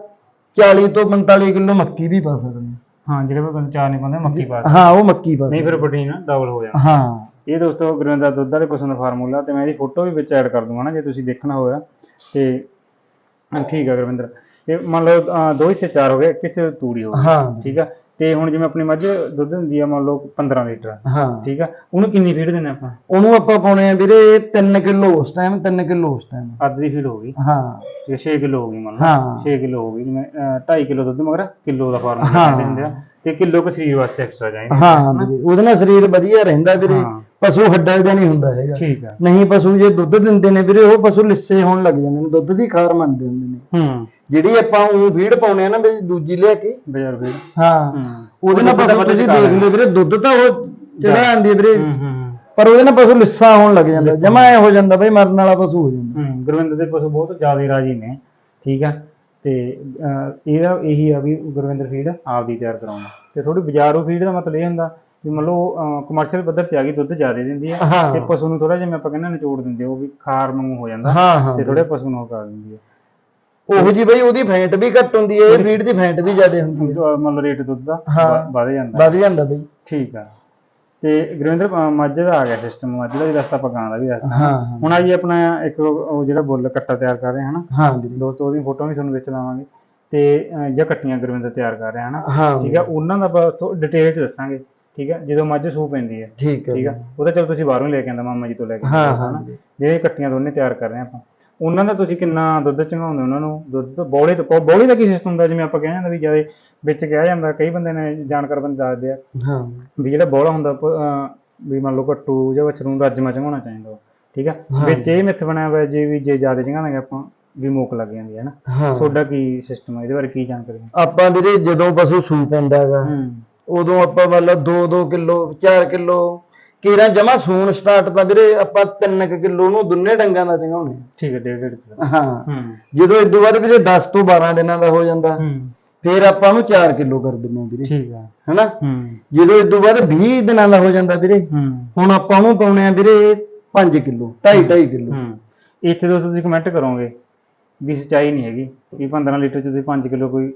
40 ਤੋਂ 45 ਕਿਲੋ ਮੱਕੀ ਵੀ ਪਾ ਸਕਦੇ ਹਾਂ। ਜਿਹੜੇ ਕੋਈ ਬੰਦੇ ਚਾਰ ਨਹੀਂ ਪਾਉਂਦੇ ਮੱਕੀ ਪਾ ਹਾਂ ਦਿੰਦੇ। ਹਾਂ ਉਹ ਮੱਕੀ ਪਾ ਨਹੀਂ ਫਿਰ ਪ੍ਰੋਟੀਨ ਡਬਲ ਹੋ ਜਾਂਦਾ। ਹਾਂ। ਇਹ ਦੋਸਤੋ ਗੁਰਵਿੰਦਰ ਦਾ ਦੁੱਧ ਵਾਲੇ ਪਸ਼ੂ ਦਾ ਫਾਰਮੂਲਾ ਤੇ ਮੈਂ ਇਹਦੀ ਫੋਟੋ ਵੀ ਵਿੱਚ ਐਡ ਕਰ ਦੂੰਗਾ ਨਾ ਜੇ ਤੁਸੀਂ ਦੇਖਣਾ ਹੋਇਆ। ਤੇ ਹਾਂ, ਠੀਕ ਆ ਗੁਰਵਿੰਦਰ ਇਹ ਮੰਨ ਲਓ ਅਹ, ਦੋ ਹਿੱਸੇ ਚਾਰ ਹੋ ਗਏ ਕਿਸੇ ਤੂੜੀ ਹੋ ਗਈ। ਹਾਂ। ਠੀਕ ਆ? ਤੇ ਹੁਣ ਜਿਵੇਂ ਆਪਣੀ ਮੱਝ ਦੁੱਧ ਦਿੰਦੀ ਆ ਮੰਨ ਲਓ 15 ਲੀਟਰ ਹਾਂ। ਠੀਕ ਆ? ਉਹਨੂੰ ਕਿੰਨੀ ਫੀਡ ਦਿੰਦੇ ਆਪਾਂ? ਉਹਨੂੰ ਆਪਾਂ ਪਾਉਣੇ ਆ ਵੀਰੇ 3 ਕਿਲੋ ਉਸ ਟਾਈਮ 3 ਕਿਲੋ ਉਸ ਟਾਈਮ ਅੱਧ ਦੀ ਫੀਡ ਹੋ ਗਈ? ਹਾਂ। ਤੇ 6 ਕਿਲੋ ਹੋ ਗਈ ਮੰਨ ਲਓ। ਹਾਂ। 6 ਕਿਲੋ ਹੋ ਗਈ ਜਿਵੇਂ 2.5 ਕਿਲੋ ਦੁੱਧ ਮਗਰ ਕਿਲੋ ਦਾ ਫਾਰਮੂਲਾ ਹੁੰਦੇ ਆ। ਤੇ ਕਿਲੋ ਕੁ ਸਰੀਰ ਵਾਸਤੇ ਐਕਸਟਰਾ ਚਾਹੀਦਾ। ਹਾਂ ਵੀਰੇ ਉਹਦੇ ਨਾਲ ਸਰੀਰ ਵਧੀਆ ਰਹਿੰਦਾ ਵੀਰੇ। ਪਸ਼ੂ ਹੱਡਾਂ ਦਾ ਨਹੀਂ ਹੁੰਦਾ ਹੈਗਾ। ਠੀਕ ਆ। ਨਹੀਂ ਪਸ਼ੂ ਜੇ ਦੁੱਧ ਦਿੰਦੇ ਨੇ ਵੀਰੇ ਉਹ ਪਸ਼ੂ ਲਿੱਸੇ ਹੋਣ ਲੱਗ ਜਾਂਦੇ ਨੇ ਦੁੱਧ ਦੀ ਖਾਰ ਮੰਨਦੇ ਹੁੰਦੇ ਨੇ। ਹੂੰ। ਜਿਹੜੀ ਆਪਾਂ ਉਹ ਫੀਡ ਪਾਉਣੇ ਆ ਨਾ ਵੀ ਦੂਜੀ ਲਿਆ ਕੇ ਬਾਜ਼ਾਰ ਫੀਡ ਹਾਂ ਉਹਦੇ ਨਾਲ ਪਸ਼ੂ ਤੁਸੀਂ ਦੇਖ ਲਿਓ ਵੀਰੇ ਦੁੱਧ ਤਾਂ ਉਹ ਚੜਾ ਆਂਦੀ ਵੀਰੇ। ਹੂੰ ਹੂੰ। ਪਰ ਉਹਦੇ ਨਾਲ ਪਸ਼ੂ ਲਿੱਸਾ ਹੋਣ ਲੱਗ ਜਾਂਦਾ ਜਮਾ ਐ ਹੋ ਜਾਂਦਾ ਬਈ ਮਰਨ ਵਾਲਾ ਪਸ਼ੂ ਹੋ ਜਾਂਦਾ। ਹੂੰ ਗੁਰਵਿੰਦਰ ਦੇ ਪਸ਼ੂ ਬਹੁਤ ਜ਼ਿਆਦਾ ਰਾਜੀ ਨੇ ਠੀਕ ਆ। ਤੇ ਇਹਦਾ ਇਹੀ ਆ ਵੀ ਗੁਰਵਿੰਦਰ ਫੀਡ ਆਪ ਦੀ ਤਿਆਰ ਕਰਾਉਣਾ। ਤੇ ਥੋੜੀ ਬਾਜ਼ਾਰੋਂ ਫੀਡ ਦਾ ਮਤਲਬ ਇਹ ਹੁੰਦਾ ਵੀ ਮੰਨ ਲਓ ਕਮਰਸ਼ੀਅਲ ਪੱਧਰ ਤੇ ਆ ਗਈ ਦੁੱਧ ਜ਼ਿਆਦਾ ਦਿੰਦੀ ਹਾਂ ਤੇ ਪਸ਼ੂ ਨੂੰ ਥੋੜਾ ਜਿਹਾ ਆਪਾਂ ਕਹਿੰਦੇ ਨਿਚੋੜ ਦਿੰਦੇ ਆ, ਉਹ ਵੀ ਖਾਰ ਵਾਂਗੂ ਹੋ ਜਾਂਦਾ ਹਾਂ ਹਾਂ ਤੇ ਥੋੜੇ ਪਸ਼ੂ ਨੂੰ ਉਹ ਕਰ ਦਿੰਦੀ ਆ ਉਹੋ ਜੀ ਬਈ ਉਹਦੀ ਫੈਂਟ ਵੀ ਘੱਟ ਹੁੰਦੀ ਹੈ ਇਹ ਫੀਡ ਦੀ ਫੈਂਟ ਵੀ ਜ਼ਿਆਦਾ ਹੁੰਦੀ ਹੈ। ਅਹ, ਮੰਨ ਲਓ ਰੇਟ ਦੁੱਧ ਦਾ ਹਾਂ। ਵ- ਵਧ ਜਾਂਦਾ। ਵੱਧ ਜਾਂਦਾ ਬਈ। ਠੀਕ ਆ। ਤੇ ਗੁਰਵਿੰਦਰ ਅਹ, ਮੱਝ ਦਾ ਆ ਗਿਆ ਸਿਸਟਮ ਮੱਝ ਦਾ ਵੀ ਰਸਤਾ ਗਾਂ ਦਾ ਵੀ ਰਸਤਾ। ਹਾਂ ਹਾਂ। ਹੁਣ ਆਈ ਆਪਣਾ ਇੱਕ ਉਹ ਜਿਹੜਾ ਬੁੱਲ ਕੱਟਾ ਤਿਆਰ ਕਰ ਰਹੇ ਹਾਂ ਹਨਾ? ਹਾਂ ਵੀਰੇ ਦੋਸਤੋ ਉਹਦੀ ਫੋਟੋ ਵੀ ਤੁਹਾਨੂੰ ਵਿੱਚ ਲਾਵਾਂਗੇ। ਤੇ ਅਹ, ਜਾਂ ਕੱਟੀਆਂ ਗੁਰਵਿੰਦਰ ਤਿਆਰ ਕਰ ਰਿਹਾ ਹਨਾ? ਹਾਂ। ਠੀਕ ਆ ਉਹਨਾਂ ਦਾ ਡਿਟੇਲ ਚ ਦੱਸਾਂਗੇ। ਠੀਕ ਆ ਜਦੋਂ ਮੱਝ ਸੂ ਪੈਂਦੀ ਹੈ। ਠੀਕ ਹੈ। ਠੀਕ ਆ ਉਹ ਤਾਂ ਚਲੋ ਤੁਸੀਂ ਬਾਹਰੋਂ ਹੀ ਲੈ ਕੇ ਆਂਦਾ ਮਾਮਾ ਜੀ ਤੋਂ ਲੈ ਕੇ। ਹਾਂ, ਹੋ, ਹਾਂ। ਜਿਹੜੇ ਕੱਟੀਆਂ ਦੋਨੇ ਤਿਆਰ ਕਰ ਰਹੇ ਆਪਾਂ। ਉਹਨਾਂ ਦਾ ਤੁਸੀਂ ਕਿੰਨਾ ਦੁੱਧ ਚੰਗਾਉਂਦੇ ਉਹਨਾਂ ਨੂੰ? ਦੁੱਧ ਤੋਂ ਬੋਲੇ ਤੋਂ ਬੋਲੇ ਦਾ ਕੀ ਸਿਸਟਮ ਹੁੰਦਾ? ਜਿਵੇਂ ਆਪਾਂ ਕਹਿੰਦੇ ਜਾਂਦੇ ਵੀ ਜ਼ਿਆਦਾ ਵਿੱਚ ਕਿਹਾ ਜਾਂਦਾ ਕਈ ਬੰਦੇ ਨੇ ਜਾਣਕਾਰ ਬੰਦੇ ਦੱਸਦੇ ਆ ਹਾਂ। ਵੀ ਜਿਹੜਾ ਬੋਲਾ ਹੁੰਦਾ ਵੀ ਮੰਨ ਲਓ ਘੱਟੂ ਜਾਂ ਵੱਛਰੂ ਨੂੰ ਰੱਜਮਾ ਚੰਗਾਉਣਾ ਚਾਹੀਦਾ ਠੀਕ ਆ ਹਾਂ। ਵਿੱਚ ਇਹ ਮਿੱਥ ਬਣਿਆ ਹੋਇਆ ਜੇ ਵੀ ਜੇ ਜ਼ਿਆਦਾ ਚੰਗਾਵਾਂਗੇ ਆਪਾਂ ਵੀ ਮੋਕ ਲੱਗ ਜਾਂਦੀ ਹੈ ਨਾ। ਹਾਂ। ਤੁਹਾਡਾ ਕੀ ਸਿਸਟਮ ਹੈ? ਇਹਦੇ ਬਾਰੇ ਕੀ ਜਾਣਕਾਰੀ ਹੈ? ਆਪਾਂ ਵੀਰੇ ਜਦੋਂ ਪਸ਼ੂ ਸੂ ਪੈਂਦਾ ਹੈਗਾ ਹੂੰ। ਉਦੋਂ ਆਪਾਂ ਮਤਲਬ 2-2 ਕਿਲੋ 4 ਕਿਲੋ ਕੀਰਾ ਜਮਾ ਸੂਣ ਸਟਾਰਟ ਤਾਂ ਵੀਰੇ ਆਪਾਂ 3 ਕਿਲੋ ਨੂੰ ਦੁੰਨੇ ਡੰਗਾਂ ਦਾ ਚੰਗਾਉਣੇ ਠੀਕ ਹੈ ਡੇਢ ਡੇਢ ਕਿਲੋ। ਹਾਂ। ਹੂੰ। ਜਦੋਂ ਇਸ ਤੋਂ ਬਾਅਦ ਵੀਰੇ 10 ਤੋਂ 12 ਦਿਨਾਂ ਦਾ ਹੋ ਜਾਂਦਾ। ਹੂੰ। ਫਿਰ ਆਪਾਂ ਉਹਨੂੰ 4 ਕਿਲੋ ਕਰ ਦਿੰਦੇ ਵੀਰੇ। ਠੀਕ ਹੈ ਹੈਨਾ? ਹੂੰ। ਜਦੋਂ ਇਸ ਤੋਂ ਬਾਅਦ 20 ਦਿਨਾਂ ਦਾ ਹੋ ਜਾਂਦਾ ਵੀਰੇ। ਹੂੰ। ਹੁਣ ਆਪਾਂ ਉਹਨੂੰ ਪਾਉਣੇ ਆ ਵੀਰੇ 5 ਕਿਲੋ 2.5 2.5 ਕਿਲੋ। ਹੂੰ। ਇੱਥੇ ਦੋਸਤੋ ਤੁਸੀਂ ਕਮੈਂਟ ਕਰੋਗੇ ਵੀ ਸੱਚਾਈ ਨਹੀਂ ਹੈਗੀ ਵੀ 15 ਲੀਟਰ ਚ ਤੁਸੀਂ 5 ਕਿਲੋ ਕੋਈ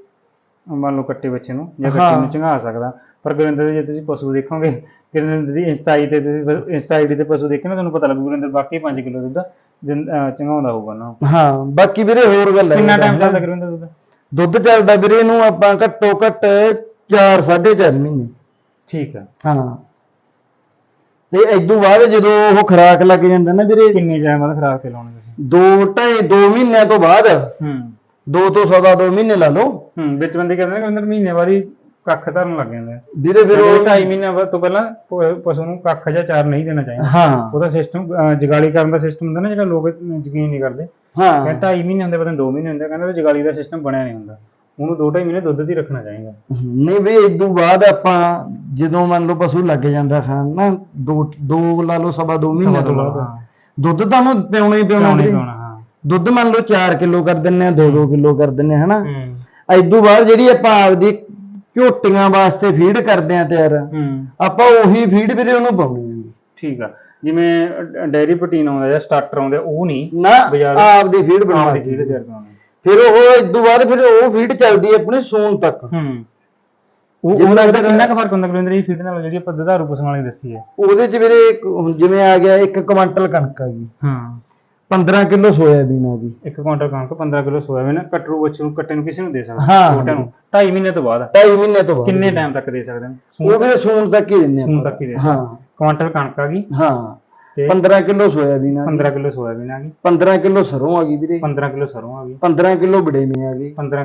ਮੰਨ ਲਓ ਕੱਟੇ ਬੱਚੇ ਨੂੰ ਜਾਂ ਕੱਟੀ। ਨੂੰ ਚੰਗਾ ਸਕਦਾ। ਪਰ ਗੁਰਿੰਦਰ ਜੇ ਤੁਸੀਂ ਪਸ਼ੂ ਦੇਖੋਗੇ ਗੁਰਿੰਦਰ ਦੀ ਇੰਸਟਾਈ ਤੇ ਤੁਸੀਂ ਇੰਸਟਾ ਆਈਡੀ ਤੇ ਪਸ਼ੂ ਦੇਖੇ ਨਾ ਤੁਹਾਨੂੰ ਪਤਾ ਲੱਗੂ ਗੁਰਿੰਦਰ ਬਾਕੀ 5 ਕਿਲੋ ਦੁੱਧ ਚੰਗਾਉਂਦਾ ਹੋਊਗਾ ਨਾ। ਹਾਂ ਬਾਕੀ ਵੀਰੇ ਹੋਰ ਗੱਲ ਹੈ। ਕਿੰਨਾ ਟਾਈਮ ਚੱਲਦਾ ਗੁਰਿੰਦਰ ਦੁੱਧ? ਦੁੱਧ ਚੱਲਦਾ ਵੀਰੇ ਇਹਨੂੰ ਆਪਾਂ ਘੱਟੋ ਘੱਟ 4 4.5 ਮਹੀਨੇ। ਠੀਕ ਹੈ ਹਾਂ। ਤੇ ਇਦੋਂ ਬਾਅਦ ਜਦੋਂ ਉਹ ਖਰਾਕ ਲੱਗ ਜਾਂਦਾ ਨਾ ਵੀਰੇ ਕਿੰਨੀ ਟਾਈਮ ਬਾਅਦ ਖਰਾਕ ਤੇ ਲਾਉਣੇ ਤੁਸੀਂ? 2 2.5 2 ਮਹੀਨਿਆਂ ਤੋਂ ਬਾਅਦ ਹੂੰ। 2 ਤੋਂ ਸਵਾ 2 ਮਹੀਨੇ ਲਾ ਲਓ। ਹੂੰ ਵਿੱਚ ਬੰਦੇ ਕਹਿੰਦੇ ਨੇ ਗੁਰਿੰਦਰ ਮਹੀਨੇ ਬਾਅਦ ਹੀ ਕੱਖ ਧਰਨ ਲੱਗ ਜਾਂਦੇ ਵੀਰੇ ਫਿਰ ਉਹ ਉਹ 2.5 ਮਹੀਨਿਆਂ ਬਾਅਦ ਤੋਂ ਪਹਿਲਾਂ ਪ- ਪਸ਼ੂ ਨੂੰ ਕੱਖ ਜਾਂ ਚਾਰ ਨਹੀਂ ਦੇਣਾ ਚਾਹੀਦਾ। ਹਾਂ। ਉਹਦਾ ਸਿਸਟਮ ਜਗਾਲੀ ਕਰਨ ਦਾ ਸਿਸਟਮ ਹੁੰਦਾ ਨਾ ਜਿਹੜਾ ਲੋਕ ਯਕੀਨ ਨਹੀਂ ਕਰਦੇ। ਹਾਂ। ਕਹਿੰਦਾ ਢਾਈ ਮਹੀਨੇ ਹੁੰਦੇ ਪਤਾ 2 ਮਹੀਨੇ ਹੁੰਦੇ ਕਹਿੰਦਾ ਉਹ ਜਗਾਲੀ ਦਾ ਸਿਸਟਮ ਬਣਿਆ ਨਹੀਂ ਹੁੰਦਾ। ਉਹਨੂੰ 2.5 ਮਹੀਨੇ ਦੁੱਧ ਦੀ ਰੱਖਣਾ ਚਾਹੀਦਾ। ਨਹੀਂ ਵੀ ਇਦੋਂ ਬਾਅਦ ਆਪਾਂ ਜਦੋਂ ਮੰਨ ਲਓ ਪਸ਼ੂ ਲੱਗ ਜਾਂਦਾ ਖਾਣ ਨਾ ਦੋ ਦੋ ਲਾ ਲਓ ਸਵਾ 2 ਮਹੀਨਿਆਂ ਤੋਂ ਬਾਅਦ। ਦੁੱਧ ਤਾਂ ਉਹਨੂੰ ਪਿਉਣਾ ਹੀ ਪਿਉਣਾ ਪਾਉਣੀ ਵੀਰੇ। ਦੁੱਧ ਮੰਨ ਲਓ 4 ਕਿਲੋ ਕਰ ਦਿੰਨੇ ਆ 2-2 ਕਿਲੋ ਕਰ ਦਿੰਨੇ ਹਨਾ? ਹੂੰ। ਇਦੋਂ ਬਾਅਦ ਜਿਹੜੀ ਆਪਾਂ ਆਪਦੀ ਝੋਟੀਆਂ ਵਾਸਤੇ ਫੀਡ ਕਰਦੇ ਆ ਤਿਆਰ ਹੂੰ। ਆਪਾਂ ਉਹੀ ਫੀਡ ਵੀਰੇ ਉਹਨੂੰ ਪਾਉਣੀ ਹੈ ਠੀਕ ਆ। ਜਿਵੇਂ ਡੈਰੀ ਪ੍ਰੋਟੀਨ ਆਉਂਦਾ ਜਾਂ ਸਟਾਰਟਰ ਆਉਂਦੇ ਉਹ ਨਹੀਂ ਨਾ ਬਾਜ਼ਾਰ- ਆਪਦੀ ਫੀਡ ਬਣਾ ਦੀ ਫੀਡ ਤਿਆਰ ਕਰਾਉਣੀ ਫਿਰ ਉਹ ਇਦੋਂ ਬਾਅਦ ਫਿਰ ਉਹ ਫੀਡ ਚੱਲਦੀ ਹੈ ਆਪਣੀ ਸੂਣ ਤੱਕ। ਹੂੰ। ਉਹ ਫਿਰ- ਕਿੰਨਾ ਕੁ ਫ਼ਰਕ ਹੁੰਦਾ ਗੁਰਿੰਦਰ ਇਹ ਫੀਡ ਨਾਲ ਜਿਹੜੀ ਆਪਾਂ ਦੁਧਾਰੂ ਪਸ਼ੂਆਂ ਵਾਲੀ ਦੱਸੀ ਹੈ। ਉਹਦੇ ਚ ਵੀਰੇ ਇੱਕ ਜਿਵੇਂ ਆ ਗਿਆ 1 ਕੁਇੰਟਲ ਕਣਕ ਆ ਗਈ ਹਾਂ। 15 ਕਿਲੋ ਸੋਇਆਬੀਨ ਆ ਗਈ ਇੱਕ ਕੁਇੰਟਲ ਕਣਕ 15 ਕਿਲੋ ਸੋਇਆਬੀਨ ਕਟਰੂ ਬੱਚੇ ਨੂੰ ਕੱਟੇ ਨੂੰ ਕਿਸੇ ਨੂੰ ਦੇ ਸਕਦਾ ਹਾਂ। ਛੋਟਿਆਂ ਨੂੰ। 2.5 ਮਹੀਨੇ ਤੋਂ ਬਾਅਦ। 2.5 ਮਹੀਨੇ ਤੋਂ ਬਾਅਦ। ਕਿੰਨੇ ਟਾਈਮ ਤੱਕ ਦੇ ਸਕਦੇ ਨੇ? ਉਹ ਵੀਰੇ ਸੂਣ ਤੱਕ ਹੀ ਦਿੰਨੇ ਸੂਣ। ਤੱਕ ਹੀ ਕੁਇੰਟਲ ਕਣਕ ਆ ਗਈ। ਹਾਂ। ਤੇ 15 ਕਿਲੋ ਸੋਇਆਬੀਨ ਆ ਗਈ। 15 ਕਿਲੋ ਸੋਇਆਬੀਨ ਆ ਗਈ। 15 ਕਿਲੋ ਸਰੋਂ ਆ ਗਈ ਵੀਰੇ। 15 ਕਿਲੋ ਸਰੋਂ ਆ ਗਈ। 15 ਕਿਲੋ ਬੜੇਮੀ ਆ ਗਈ 15